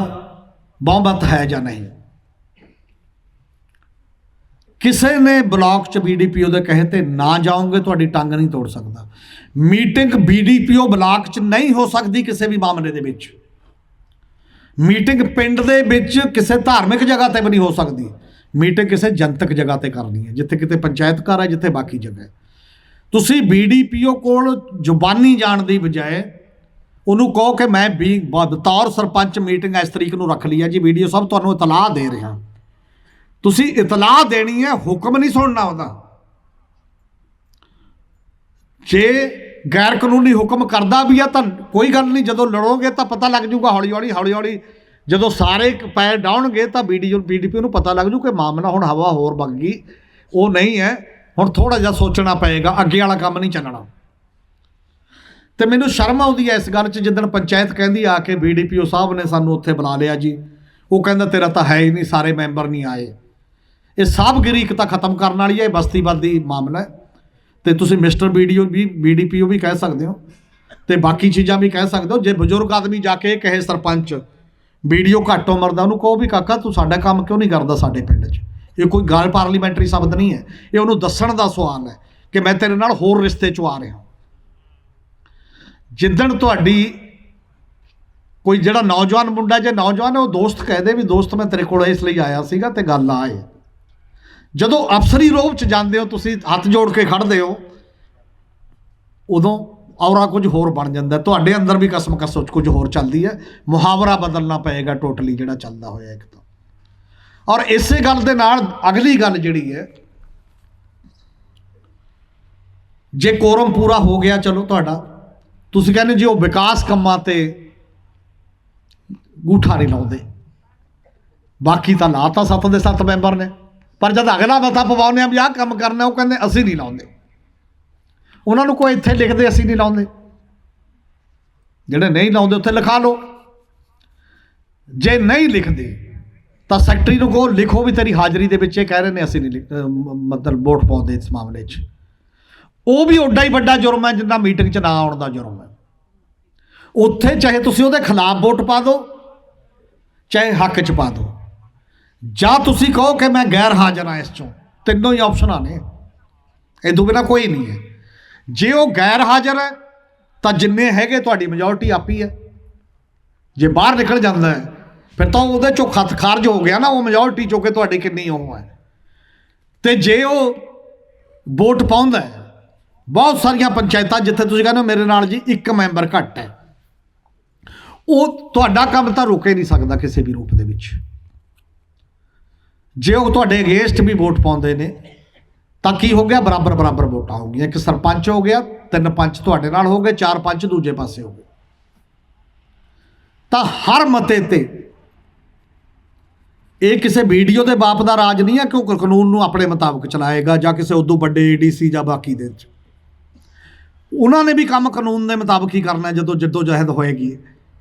ਬਹੁਮਤ ਹੈ ਜਾਂ ਨਹੀਂ। ਕਿਸੇ ਨੇ ਬਲਾਕ ਚ ਬੀਡੀਪੀਓ ਦੇ ਕਹੇ ਤੇ ਨਾ ਜਾਓਗੇ, ਤੁਹਾਡੀ ਟੰਗ ਨਹੀਂ ਤੋੜ ਸਕਦਾ। ਮੀਟਿੰਗ ਬੀਡੀਪੀਓ ਬਲਾਕ ਚ ਨਹੀਂ ਹੋ ਸਕਦੀ ਕਿਸੇ ਵੀ ਮਾਮਲੇ ਦੇ ਵਿੱਚ। ਮੀਟਿੰਗ ਪਿੰਡ ਦੇ ਵਿੱਚ ਕਿਸੇ ਧਾਰਮਿਕ ਜਗ੍ਹਾ ਤੇ ਵੀ ਨਹੀਂ ਹੋ ਸਕਦੀ। ਮੀਟਿੰਗ ਕਿਸੇ ਜਨਤਕ ਜਗ੍ਹਾ ਤੇ ਕਰਨੀ ਹੈ, ਜਿੱਥੇ ਕਿਤੇ ਪੰਚਾਇਤ ਘਰ ਹੈ, ਜਿੱਥੇ ਬਾਕੀ ਜਗ੍ਹਾ ਹੈ। ਤੁਸੀਂ ਬੀਡੀਪੀਓ ਕੋਲ ਜ਼ੁਬਾਨੀ ਜਾਣ ਦੀ ਬਜਾਏ ਉਹਨੂੰ ਕਹੋ ਕਿ ਮੈਂ ਵੀ ਬਤੌਰ ਸਰਪੰਚ ਮੀਟਿੰਗ ਇਸ ਤਰੀਕ ਨੂੰ ਰੱਖ ਲਈ ਹੈ ਜੀ ਵੀਡੀਓ ਸਭ ਤੁਹਾਨੂੰ ਇਤਲਾਹ ਦੇ ਰਿਹਾ। ਤੁਸੀਂ ਇਤਲਾਹ ਦੇਣੀ ਹੈ, ਹੁਕਮ ਨਹੀਂ ਸੁਣਨਾ ਉਹਦਾ। ਜੇ ਗੈਰ ਕਾਨੂੰਨੀ ਹੁਕਮ ਕਰਦਾ ਵੀ ਆ ਤਾਂ ਕੋਈ ਗੱਲ ਨਹੀਂ, ਜਦੋਂ ਲੜੋਗੇ ਤਾਂ ਪਤਾ ਲੱਗ ਜੂਗਾ ਹੌਲੀ ਹੌਲੀ ਹੌਲੀ ਹੌਲੀ ਜਦੋਂ ਸਾਰੇ ਕ- ਪੈਰ ਡਾਉਣਗੇ ਤਾਂ ਵੀਡੀਓ ਬੀਡੀਪੀ ਨੂੰ ਪਤਾ ਲੱਗ ਜੂ ਕਿ ਮਾਮਲਾ ਹੁਣ ਹਵਾ ਹੋਰ ਵਗ ਗਈ। ਉਹ ਨਹੀਂ ਹੈ। ਹੁਣ ਥੋੜਾ ਜਿਹਾ ਸੋਚਣਾ ਪਏਗਾ, ਅੱਗੇ ਵਾਲਾ ਕੰਮ ਨਹੀਂ ਚੱਲਣਾ। ਤੇ ਮੈਨੂੰ ਸ਼ਰਮ ਆਉਂਦੀ ਹੈ ਇਸ ਗੱਲ 'ਚ, ਜਿੱਦਣ ਪੰਚਾਇਤ ਕਹਿੰਦੀ ਆ ਕੇ ਬੀਡੀਪੀਓ ਸਾਹਿਬ ਨੇ ਸਾਨੂੰ ਉੱਥੇ ਬੁਲਾ ਲਿਆ ਜੀ। ਉਹ ਕਹਿੰਦਾ, ਤੇਰਾ ਤਾਂ ਹੈ ਹੀ ਨਹੀਂ, ਸਾਰੇ ਮੈਂਬਰ ਨਹੀਂ ਆਏ। ਇਹ ਸਾਬਗਿਰੀ ਇੱਕ ਤਾਂ ਖਤਮ ਕਰਨ ਵਾਲੀ ਹੈ ਇਹ ਬਸਤੀਵਾਦੀ ਮਾਮਲਾ ਹੈ। ਤੇ ਤੁਸੀਂ ਮਿਸਟਰ ਵੀਡੀਓ ਵੀ, ਬੀਡੀਪੀਓ ਵੀ ਕਹਿ ਸਕਦੇ ਹੋ। ਤੇ ਬਾਕੀ ਚੀਜ਼ਾਂ ਵੀ ਕਹਿ ਸਕਦੇ ਹੋ। ਜੇ ਬਜ਼ੁਰਗ ਆਦਮੀ ਜਾ ਕੇ ਕਹੇ ਸਰਪੰਚ ਵੀਡੀਓ ਘੱਟ ਉਮਰ ਦਾ, ਉਹਨੂੰ ਕਹੋ ਵੀ ਕਾਕਾ, ਤੂੰ ਸਾਡਾ ਕੰਮ ਕਿਉਂ ਨਹੀਂ ਕਰਦਾ ਸਾਡੇ ਪਿੰਡ 'ਚ? ਇਹ ਕੋਈ ਗੱਲ ਪਾਰਲੀਮੈਂਟਰੀ ਸ਼ਬਦ ਨਹੀਂ ਹੈ। ਇਹ ਉਹਨੂੰ ਦੱਸਣ ਦਾ ਸਵਾਲ ਹੈ ਕਿ ਮੈਂ ਤੇਰੇ ਨਾਲ ਹੋਰ ਰਿਸ਼ਤੇ 'ਚ ਆ ਰਿਹਾ ਜਿੱਦਣ ਤੁਹਾਡੀ ਕੋਈ ਜਿਹੜਾ ਨੌਜਵਾਨ ਮੁੰਡਾ, ਜੇ ਨੌਜਵਾਨ ਹੈ, ਉਹ ਦੋਸਤ ਕਹਦੇ ਵੀ, ਦੋਸਤ, ਮੈਂ ਤੇਰੇ ਕੋਲ ਇਸ ਲਈ ਆਇਆ ਸੀਗਾ ਤੇ ਗੱਲ ਆ ਏ ਜਦੋਂ ਅਫਸਰੀ ਰੋਬ ਚ ਜਾਂਦੇ ਹੋ, ਤੁਸੀਂ ਹੱਥ ਜੋੜ ਕੇ ਖੜਦੇ ਹੋ, ਉਦੋਂ ਔਰਾ ਕੁਝ ਹੋਰ ਬਣ ਜਾਂਦਾ। ਤੁਹਾਡੇ ਅੰਦਰ ਵੀ ਕਸਮ ਕਸੋਚ ਕੁਝ ਹੋਰ ਚੱਲਦੀ ਹੈ। ਮੁਹਾਵਰਾ ਬਦਲਣਾ ਪਏਗਾ ਟੋਟਲੀ, ਜਿਹੜਾ ਚੱਲਦਾ ਹੋਇਆ ਇੱਕ ਤਾਂ। ਔਰ ਇਸੇ ਗੱਲ ਦੇ ਨਾਲ ਅਗਲੀ ਗੱਲ ਜਿਹੜੀ ਹੈ, ਜੇ ਕੋਰਮ ਪੂਰਾ ਹੋ ਗਿਆ, ਚਲੋ ਤੁਹਾਡਾ। ਤੁਸੀਂ ਕਹਿੰਦੇ ਜੀ ਉਹ ਵਿਕਾਸ ਕੰਮਾਂ ਤੇ ਗੂਠਾ ਨਹੀਂ ਲਾਉਂਦੇ। ਬਾਕੀ ਤਾਂ ਲਾਤਾ ਸੱਤ ਦੇ ਸੱਤ ਮੈਂਬਰ ਨੇ। ਪਰ ਜਦ ਅਗਲਾ ਮਤਾ ਪਵਾਉਂਦੇ ਆ ਵੀ ਆਹ ਕੰਮ ਕਰਨਾ, ਉਹ ਕਹਿੰਦੇ ਅਸੀਂ ਨਹੀਂ ਲਾਉਂਦੇ। ਉਹਨਾਂ ਨੂੰ ਕੋਈ ਇੱਥੇ ਲਿਖਦੇ ਅਸੀਂ ਨਹੀਂ ਲਾਉਂਦੇ। ਜਿਹੜੇ ਨਹੀਂ ਲਾਉਂਦੇ, ਉੱਥੇ ਲਿਖਾ ਲਓ। ਜੇ ਨਹੀਂ ਲਿਖਦੇ, ਤਾਂ ਸੈਕਟਰੀ ਨੂੰ ਕਹੋ, ਲਿਖੋ ਵੀ ਤੇਰੀ ਹਾਜ਼ਰੀ ਦੇ ਵਿੱਚ ਇਹ ਕਹਿ ਰਹੇ ਨੇ ਅਸੀਂ ਨਹੀਂ ਲਿਖ- ਮਤਲਬ ਵੋਟ ਪਾਉਂਦੇ ਇਸ ਮਾਮਲੇ 'ਚ। ਉਹ ਵੀ ਓਡਾ ਹੀ ਵੱਡਾ ਜੁਰਮ ਹੈ, ਜਿੰਨਾ ਮੀਟਿੰਗ 'ਚ ਨਾ ਆਉਣ ਦਾ ਜੁਰਮ ਹੈ। ਉੱਥੇ ਚਾਹੇ ਤੁਸੀਂ ਉਹਦੇ ਖਿਲਾਫ ਵੋਟ ਪਾ ਦਿਓ, ਚਾਹੇ ਹੱਕ 'ਚ ਪਾ ਦਿਓ। ਜਾਂ ਤੁਸੀਂ ਕਹੋ ਕਿ ਮੈਂ ਗੈਰ ਹਾਜ਼ਰ ਹਾਂ ਇਸ 'ਚੋਂ, ਤਿੰਨੋਂ ਹੀ ਆਪਸ਼ਨਾਂ ਨੇ। ਇਹ ਤੋਂ ਬਿਨਾ ਕੋਈ ਨਹੀਂ ਹੈ। ਜੇ ਉਹ ਗੈਰ ਹਾਜ਼ਰ ਹੈ, ਤਾਂ ਜਿੰਨੇ ਹੈਗੇ ਤੁਹਾਡੀ ਮੈਜੋਰਟੀ ਆਪੀ ਹੈ। ਜੇ ਬਾਹਰ ਨਿਕਲ ਜਾਂਦਾ ਹੈ, ਫਿਰ ਤਾਂ ਉਹਦੇ ਚੋਂ ਖਤ ਖਾਰਜ ਹੋ ਗਿਆ ਨਾ, ਉਹ ਮੈਜੋਰਟੀ ਚੋਂ ਕਿ ਤੁਹਾਡੀ ਕਿੰਨੀ ਉਹ ਹੈ। ਤੇ ਜੇ ਉਹ ਵੋਟ ਪਾਉਂਦਾ ਹੈ, ਬਹੁਤ ਸਾਰੀਆਂ ਪੰਚਾਇਤਾਂ, ਜਿੱਥੇ ਤੁਸੀਂ ਕਹਿੰਦੇ ਹੋ ਮੇਰੇ ਨਾਲ ਜੀ ਇੱਕ ਮੈਂਬਰ ਘੱਟ ਹੈ, ਉਹ ਤੁਹਾਡਾ ਕੰਮ ਤਾਂ ਰੁਕੇ ਨਹੀਂ ਸਕਦਾ ਕਿਸੇ ਵੀ ਰੂਪ ਦੇ ਵਿੱਚ। ਜੇ ਉਹ ਤੁਹਾਡੇ ਅਗੇਂਸਟ ਵੀ ਵੋਟ ਪਾਉਂਦੇ ਨੇ, ਤਾਂ ਕੀ ਹੋ ਗਿਆ? ਬਰਾਬਰ ਬਰਾਬਰ ਵੋਟਾਂ ਹੋ ਗਈਆਂ। ਇੱਕ ਸਰਪੰਚ ਹੋ ਗਿਆ, ਤਿੰਨ ਪੰਚ ਤੁਹਾਡੇ ਨਾਲ ਹੋ ਗਏ, ਚਾਰ ਪੰਚ ਦੂਜੇ ਪਾਸੇ ਹੋ ਗਏ। ਤਾਂ ਹਰ ਮਤੇ ਤੇ ਇਹ ਕਿਸੇ ਵੀਡੀਓ ਦੇ ਬਾਪ ਦਾ ਰਾਜ ਨਹੀਂ ਹੈ ਕਿ ਉਹ ਕਾਨੂੰਨ ਨੂੰ ਆਪਣੇ ਮੁਤਾਬਕ ਚਲਾਏਗਾ ਜਾਂ ਕਿਸੇ ਉਦੋਂ ਵੱਡੇ ਏਡੀਸੀ ਜਾਂ ਬਾਕੀ ਦੇ ਵਿੱਚ। ਉਹਨਾਂ ਨੇ ਵੀ ਕੰਮ ਕਾਨੂੰਨ ਦੇ ਮੁਤਾਬਕ ਹੀ ਕਰਨਾ ਜਦੋਂ ਜਿੱਦੋ ਜਹਿਦ ਹੋਏਗੀ।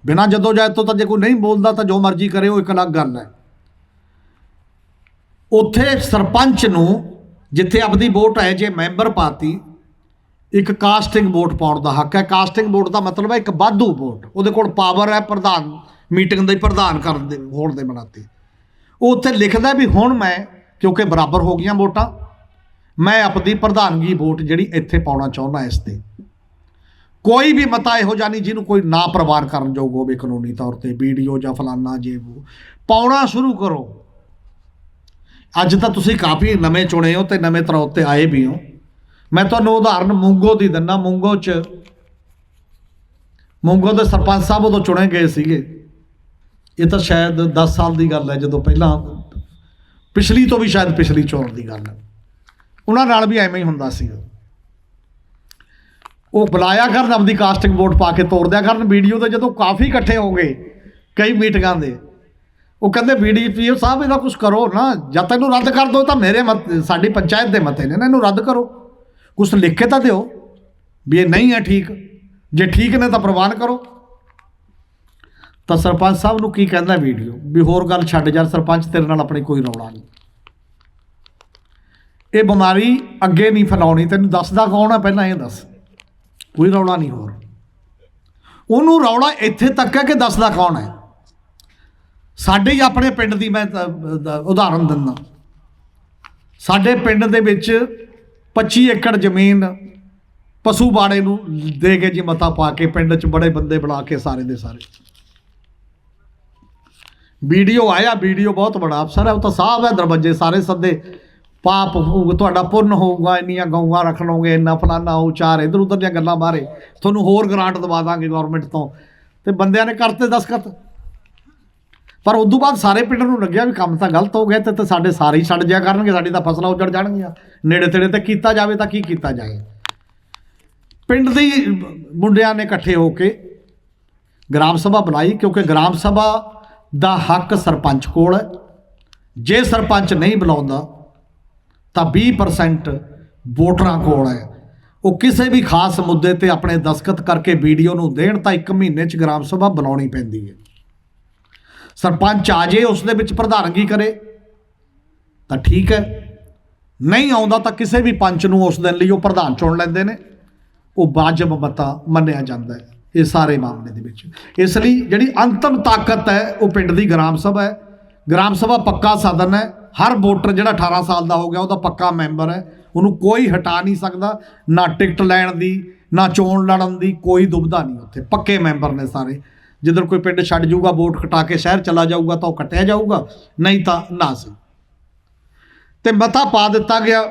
ਬਿਨਾਂ ਜੱਦੋ ਜਹਿਦ ਤੋਂ ਤਾਂ ਜੇ ਕੋਈ ਨਹੀਂ ਬੋਲਦਾ ਤਾਂ ਜੋ ਮਰਜ਼ੀ ਕਰੇ, ਉਹ ਇੱਕ ਅਲੱਗ ਗੱਲ ਹੈ। ਉੱਥੇ ਸਰਪੰਚ ਨੂੰ ਜਿੱਥੇ ਆਪਦੀ ਵੋਟ ਹੈ, ਜੇ ਮੈਂਬਰ ਪਾਤੀ, ਇੱਕ ਕਾਸਟਿੰਗ ਵੋਟ ਪਾਉਣ ਦਾ ਹੱਕ ਹੈ। ਕਾਸਟਿੰਗ ਵੋਟ ਦਾ ਮਤਲਬ ਹੈ ਇੱਕ ਵਾਧੂ ਵੋਟ। ਉਹਦੇ ਕੋਲ ਪਾਵਰ ਹੈ, ਪ੍ਰਧਾਨ ਮੀਟਿੰਗ ਦੇ ਪ੍ਰਧਾਨ ਕਰਨ ਦੇ, ਹੋਣ ਦੇ ਬਣਾਤੇ ਉਹ ਉੱਥੇ ਲਿਖਦਾ ਵੀ ਹੁਣ ਮੈਂ, ਕਿਉਂਕਿ ਬਰਾਬਰ ਹੋ ਗਈਆਂ ਵੋਟਾਂ, ਮੈਂ ਆਪਦੀ ਪ੍ਰਧਾਨਗੀ ਵੋਟ ਜਿਹੜੀ ਇੱਥੇ ਪਾਉਣਾ ਚਾਹੁੰਦਾ ਇਸ ਤੇ। ਕੋਈ ਵੀ ਮਤਾ ਇਹੋ ਜਿਹਾ ਨਹੀਂ ਜਿਹਨੂੰ ਕੋਈ ਨਾ ਪ੍ਰਵਾਰ ਕਰਨ ਯੋਗ ਹੋਵੇ ਕਾਨੂੰਨੀ ਤੌਰ ਤੇ, ਵੀਡੀਓ ਜਾਂ ਫਲਾਨਾ ਜੇ ਉਹ ਪਾਉਣਾ ਸ਼ੁਰੂ ਕਰੋ। ਅੱਜ ਤਾਂ ਤੁਸੀਂ ਕਾਫੀ ਨਵੇਂ ਚੁਣੇ ਹੋ ਤੇ ਨਵੇਂ ਤਰ੍ਹਾਂ ਉੱਤੇ ਆਏ ਵੀ ਹੋ। ਮੈਂ ਤੁਹਾਨੂੰ ਉਦਾਹਰਨ ਮੂੰਗੋ ਦੀ ਦਿੰਦਾ, ਮੂੰਗੋ ਚ ਮੂੰਗੋ ਦੇ ਸਰਪੰਚ ਸਾਹਿਬ ਉਦੋਂ ਚੁਣੇ ਗਏ ਸੀਗੇ। ਇਹ ਤਾਂ ਸ਼ਾਇਦ 10 ਸਾਲ ਦੀ ਗੱਲ ਹੈ ਜਦੋਂ ਪਹਿਲਾਂ, ਪਿਛਲੀ ਤੋਂ ਵੀ ਸ਼ਾਇਦ ਪਿਛਲੀ ਚੋਣ ਦੀ ਗੱਲ ਹੈ। ਉਹਨਾਂ ਨਾਲ ਵੀ ਐਵੇਂ ਹੀ ਹੁੰਦਾ ਸੀ ਉਹ ਬੁਲਾਇਆ ਕਰਨ, ਆਪਦੀ ਕਾਸਟਿੰਗ ਵੋਟ ਪਾ ਕੇ ਤੋੜ ਦਿਆ ਕਰਨ, ਵੀਡੀਓ ਤੇ ਜਦੋਂ ਕਾਫੀ ਇਕੱਠੇ ਹੋ ਗਏ ਕਈ ਮੀਟਿੰਗਾਂ ਦੇ। ਉਹ ਕਹਿੰਦੇ ਬੀਡੀਪੀਓ ਸਾਹਿਬ, ਇਹਦਾ ਕੁਝ ਕਰੋ ਨਾ। ਜਾਂ ਤੈਨੂੰ ਰੱਦ ਕਰ ਦੋ ਤਾਂ ਮੇਰੇ ਮਤ, ਸਾਡੀ ਪੰਚਾਇਤ ਦੇ ਮਤੇ ਨੇ ਨਾ, ਇਹਨੂੰ ਰੱਦ ਕਰੋ। ਕੁਝ ਲਿਖ ਕੇ ਤਾਂ ਦਿਓ ਵੀ ਇਹ ਨਹੀਂ ਹੈ ਠੀਕ। ਜੇ ਠੀਕ ਨੇ ਤਾਂ ਪ੍ਰਵਾਨ ਕਰੋ। ਤਾਂ ਸਰਪੰਚ ਸਾਹਿਬ ਨੂੰ ਕੀ ਕਹਿੰਦਾ ਵੀਡੀਓ? ਵੀ ਹੋਰ ਗੱਲ ਛੱਡ ਯਾਰ, ਸਰਪੰਚ ਤੇਰੇ ਨਾਲ ਆਪਣੀ ਕੋਈ ਰੌਲਾ ਨਹੀਂ। ਇਹ ਬਿਮਾਰੀ ਅੱਗੇ ਨਹੀਂ ਫੈਲਾਉਣੀ, ਤੈਨੂੰ ਦੱਸਦਾ ਕੌਣ ਹੈ ਪਹਿਲਾਂ ਇਹ ਦੱਸ। ਕੋਈ ਰੌਲਾ ਨਹੀਂ ਹੋਰ। ਉਹਨੂੰ ਰੌਲਾ ਇੱਥੇ ਤੱਕ ਹੈ ਕਿ ਦੱਸਦਾ ਕੌਣ ਹੈ? ਸਾਡੇ ਹੀ ਆਪਣੇ ਪਿੰਡ ਦੀ ਮੈਂ ਉਦਾਹਰਨ ਦਿੰਦਾ। ਸਾਡੇ ਪਿੰਡ ਦੇ ਵਿੱਚ 25 ਏਕੜ ਜ਼ਮੀਨ ਪਸ਼ੂ ਬਾੜੇ ਨੂੰ ਦੇ ਕੇ ਜੀ ਮਤਾ ਪਾ ਕੇ ਪਿੰਡ 'ਚ ਬੜੇ ਬੰਦੇ ਬੁਲਾ ਕੇ ਸਾਰੇ ਦੇ ਸਾਰੇ। ਵੀਡੀਓ ਆਇਆ, ਵੀਡੀਓ ਬਹੁਤ ਬੜਾ ਅਫਸਰ ਹੈ, ਉਹ ਤਾਂ ਸਾਹਿਬ ਹੈ ਦਰਵਾਜ਼ੇ ਸਾਰੇ ਸੱਦੇ। ਪਾਪ ਹੋਊਗਾ, ਤੁਹਾਡਾ ਪੁੰਨ ਹੋਊਗਾ, ਇੰਨੀਆਂ ਗਊਆਂ ਰੱਖ ਲਓਗੇ ਇੰਨਾ ਫਲਾਨਾ ਉਹ ਚਾਰ ਇਧਰ ਉਧਰ ਦੀਆਂ ਗੱਲਾਂ ਬਾਰੇ ਤੁਹਾਨੂੰ ਹੋਰ ਗ੍ਰਾਂਟ ਦਵਾ ਦਾਂਗੇ ਗਵਰਨਮੈਂਟ ਤੋਂ। ਤੇ ਬੰਦਿਆਂ ਨੇ ਕਰਤੇ ਦਸਖਤ। ਪਰ ਉਦੋਂ ਬਾਅਦ ਸਾਰੇ ਪਿੰਡ ਨੂੰ ਲੱਗਿਆ ਵੀ ਕੰਮ ਤਾਂ ਗਲਤ ਹੋ ਗਿਆ ਤੇ ਤਾਂ ਸਾਡੇ ਸਾਰੇ ਹੀ ਛੱਡ ਜਿਆ ਕਰਨਗੇ, ਸਾਡੀ ਤਾਂ ਫਸਲਾਂ ਉੱਜੜ ਜਾਣਗੀਆਂ। ਨੇੜੇ ਤੇੜੇ ਤੇ ਕੀਤਾ ਜਾਵੇ ਤਾਂ ਕੀ ਕੀਤਾ ਜਾਏ? ਪਿੰਡ ਦੇ ਮੁੰਡਿਆਂ ਨੇ ਇਕੱਠੇ ਹੋ ਕੇ ਗ੍ਰਾਮ ਸਭਾ ਬੁਲਾਈ ਕਿਉਂਕਿ ਗ੍ਰਾਮ ਸਭਾ ਦਾ ਹੱਕ ਸਰਪੰਚ ਕੋਲ ਹੈ। ਜੇ ਸਰਪੰਚ ਨਹੀਂ ਬੁਲਾਉਂਦਾ ਤਾਂ 20% ਵੋਟਰਾਂ ਕੋਲ ਹੈ। ਉਹ ਕਿਸੇ ਵੀ ਖਾਸ ਮੁੱਦੇ ਤੇ ਆਪਣੇ ਦਸਖਤ ਕਰਕੇ ਵੀਡੀਓ ਨੂੰ ਦੇਣ, ਤਾਂ 1 ਮਹੀਨੇ 'ਚ ਗ੍ਰਾਮ ਸਭਾ ਬਣਾਉਣੀ ਪੈਂਦੀ ਹੈ। ਸਰਪੰਚ ਆ ਜੇ, ਉਸ ਦੇ ਵਿੱਚ ਪ੍ਰਧਾਨਗੀ ਕਰੇ? ਤਾਂ ਠੀਕ ਹੈ। ਨਹੀਂ ਆਉਂਦਾ ਤਾਂ ਕਿਸੇ ਵੀ ਪੰਚ ਨੂੰ ਉਸ ਦਿਨ ਲਈ ਉਹ ਪ੍ਰਧਾਨ ਚੁਣ ਲੈਂਦੇ ਨੇ। ਉਹ ਵਾਜਬ ਮਤਾ ਮੰਨਿਆ ਜਾਂਦਾ ਹੈ, ਇਹ ਸਾਰੇ ਮਾਮਲੇ ਦੇ ਵਿੱਚ। ਇਸ ਲਈ ਜਿਹੜੀ ਅੰਤਮ ਤਾਕਤ ਹੈ, ਉਹ ਪਿੰਡ ਦੀ ਗ੍ਰਾਮ ਸਭਾ ਹੈ। ਗ੍ਰਾਮ ਸਭਾ ਪੱਕਾ ਸਾਧਨ ਹੈ। ਹਰ ਵੋਟਰ ਜਿਹੜਾ 18 ਸਾਲ ਦਾ ਹੋ ਗਿਆ, ਉਹਦਾ ਪੱਕਾ ਮੈਂਬਰ ਹੈ। ਉਹਨੂੰ ਕੋਈ ਹਟਾ ਨਹੀਂ ਸਕਦਾ, ਨਾ ਟਿਕਟ ਲੈਣ ਦੀ, ਨਾ ਚੋਣ ਲੜਨ ਦੀ ਕੋਈ ਦੁਬਿਧਾ ਨਹੀਂ ਉੱਥੇ। ਪੱਕੇ ਮੈਂਬਰ ਨੇ ਸਾਰੇ। ਜਿੱਧਰ ਕੋਈ ਪਿੰਡ ਛੱਡ ਜਾਊਗਾ, ਵੋਟ ਕਟਾ ਕੇ ਸ਼ਹਿਰ ਚਲਾ ਜਾਊਗਾ ਤਾਂ ਉਹ ਕੱਟਿਆ ਜਾਊਗਾ, ਨਹੀਂ ਤਾਂ ਨਾ ਸੀ। ਤੇ ਮਤਾ ਪਾ ਦਿੱਤਾ ਗਿਆ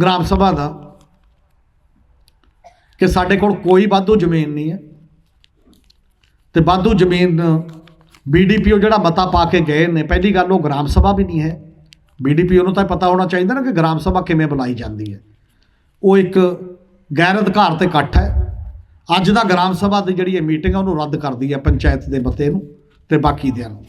ਗ੍ਰਾਮ ਸਭਾ ਦਾ ਕਿ ਸਾਡੇ ਕੋਲ ਕੋਈ ਵਾਧੂ ਜ਼ਮੀਨ ਨਹੀਂ ਹੈ। ਤੇ ਵਾਧੂ ਜ਼ਮੀਨ ਬੀਡੀਪੀਓ ਜਿਹੜਾ ਮਤਾ ਪਾ ਕੇ ਗਏ ਨੇ, ਪਹਿਲੀ ਗੱਲ ਉਹ ਗ੍ਰਾਮ ਸਭਾ ਵੀ ਨਹੀਂ ਹੈ। ਬੀਡੀਪੀਓ ਨੂੰ ਤਾਂ ਪਤਾ ਹੋਣਾ ਚਾਹੀਦਾ ਨਾ ਕਿ ਗ੍ਰਾਮ ਸਭਾ ਕਿਵੇਂ ਬੁਲਾਈ ਜਾਂਦੀ ਹੈ। ਉਹ ਇੱਕ ਗੈਰ ਅਧਿਕਾਰ ਅਧਿਕਾਰਤ ਇਕੱਠ ਹੈ। ਅੱਜ ਦਾ ਗ੍ਰਾਮ ਸਭਾ ਦੀ ਜਿਹੜੀ ਇਹ ਮੀਟਿੰਗ ਆ, ਉਹਨੂੰ ਰੱਦ ਕਰਦੀ ਹੈ ਪੰਚਾਇਤ ਦੇ ਮਤੇ ਨੂੰ ਤੇ ਬਾਕੀ ਦਿਆਂ ਨੂੰ।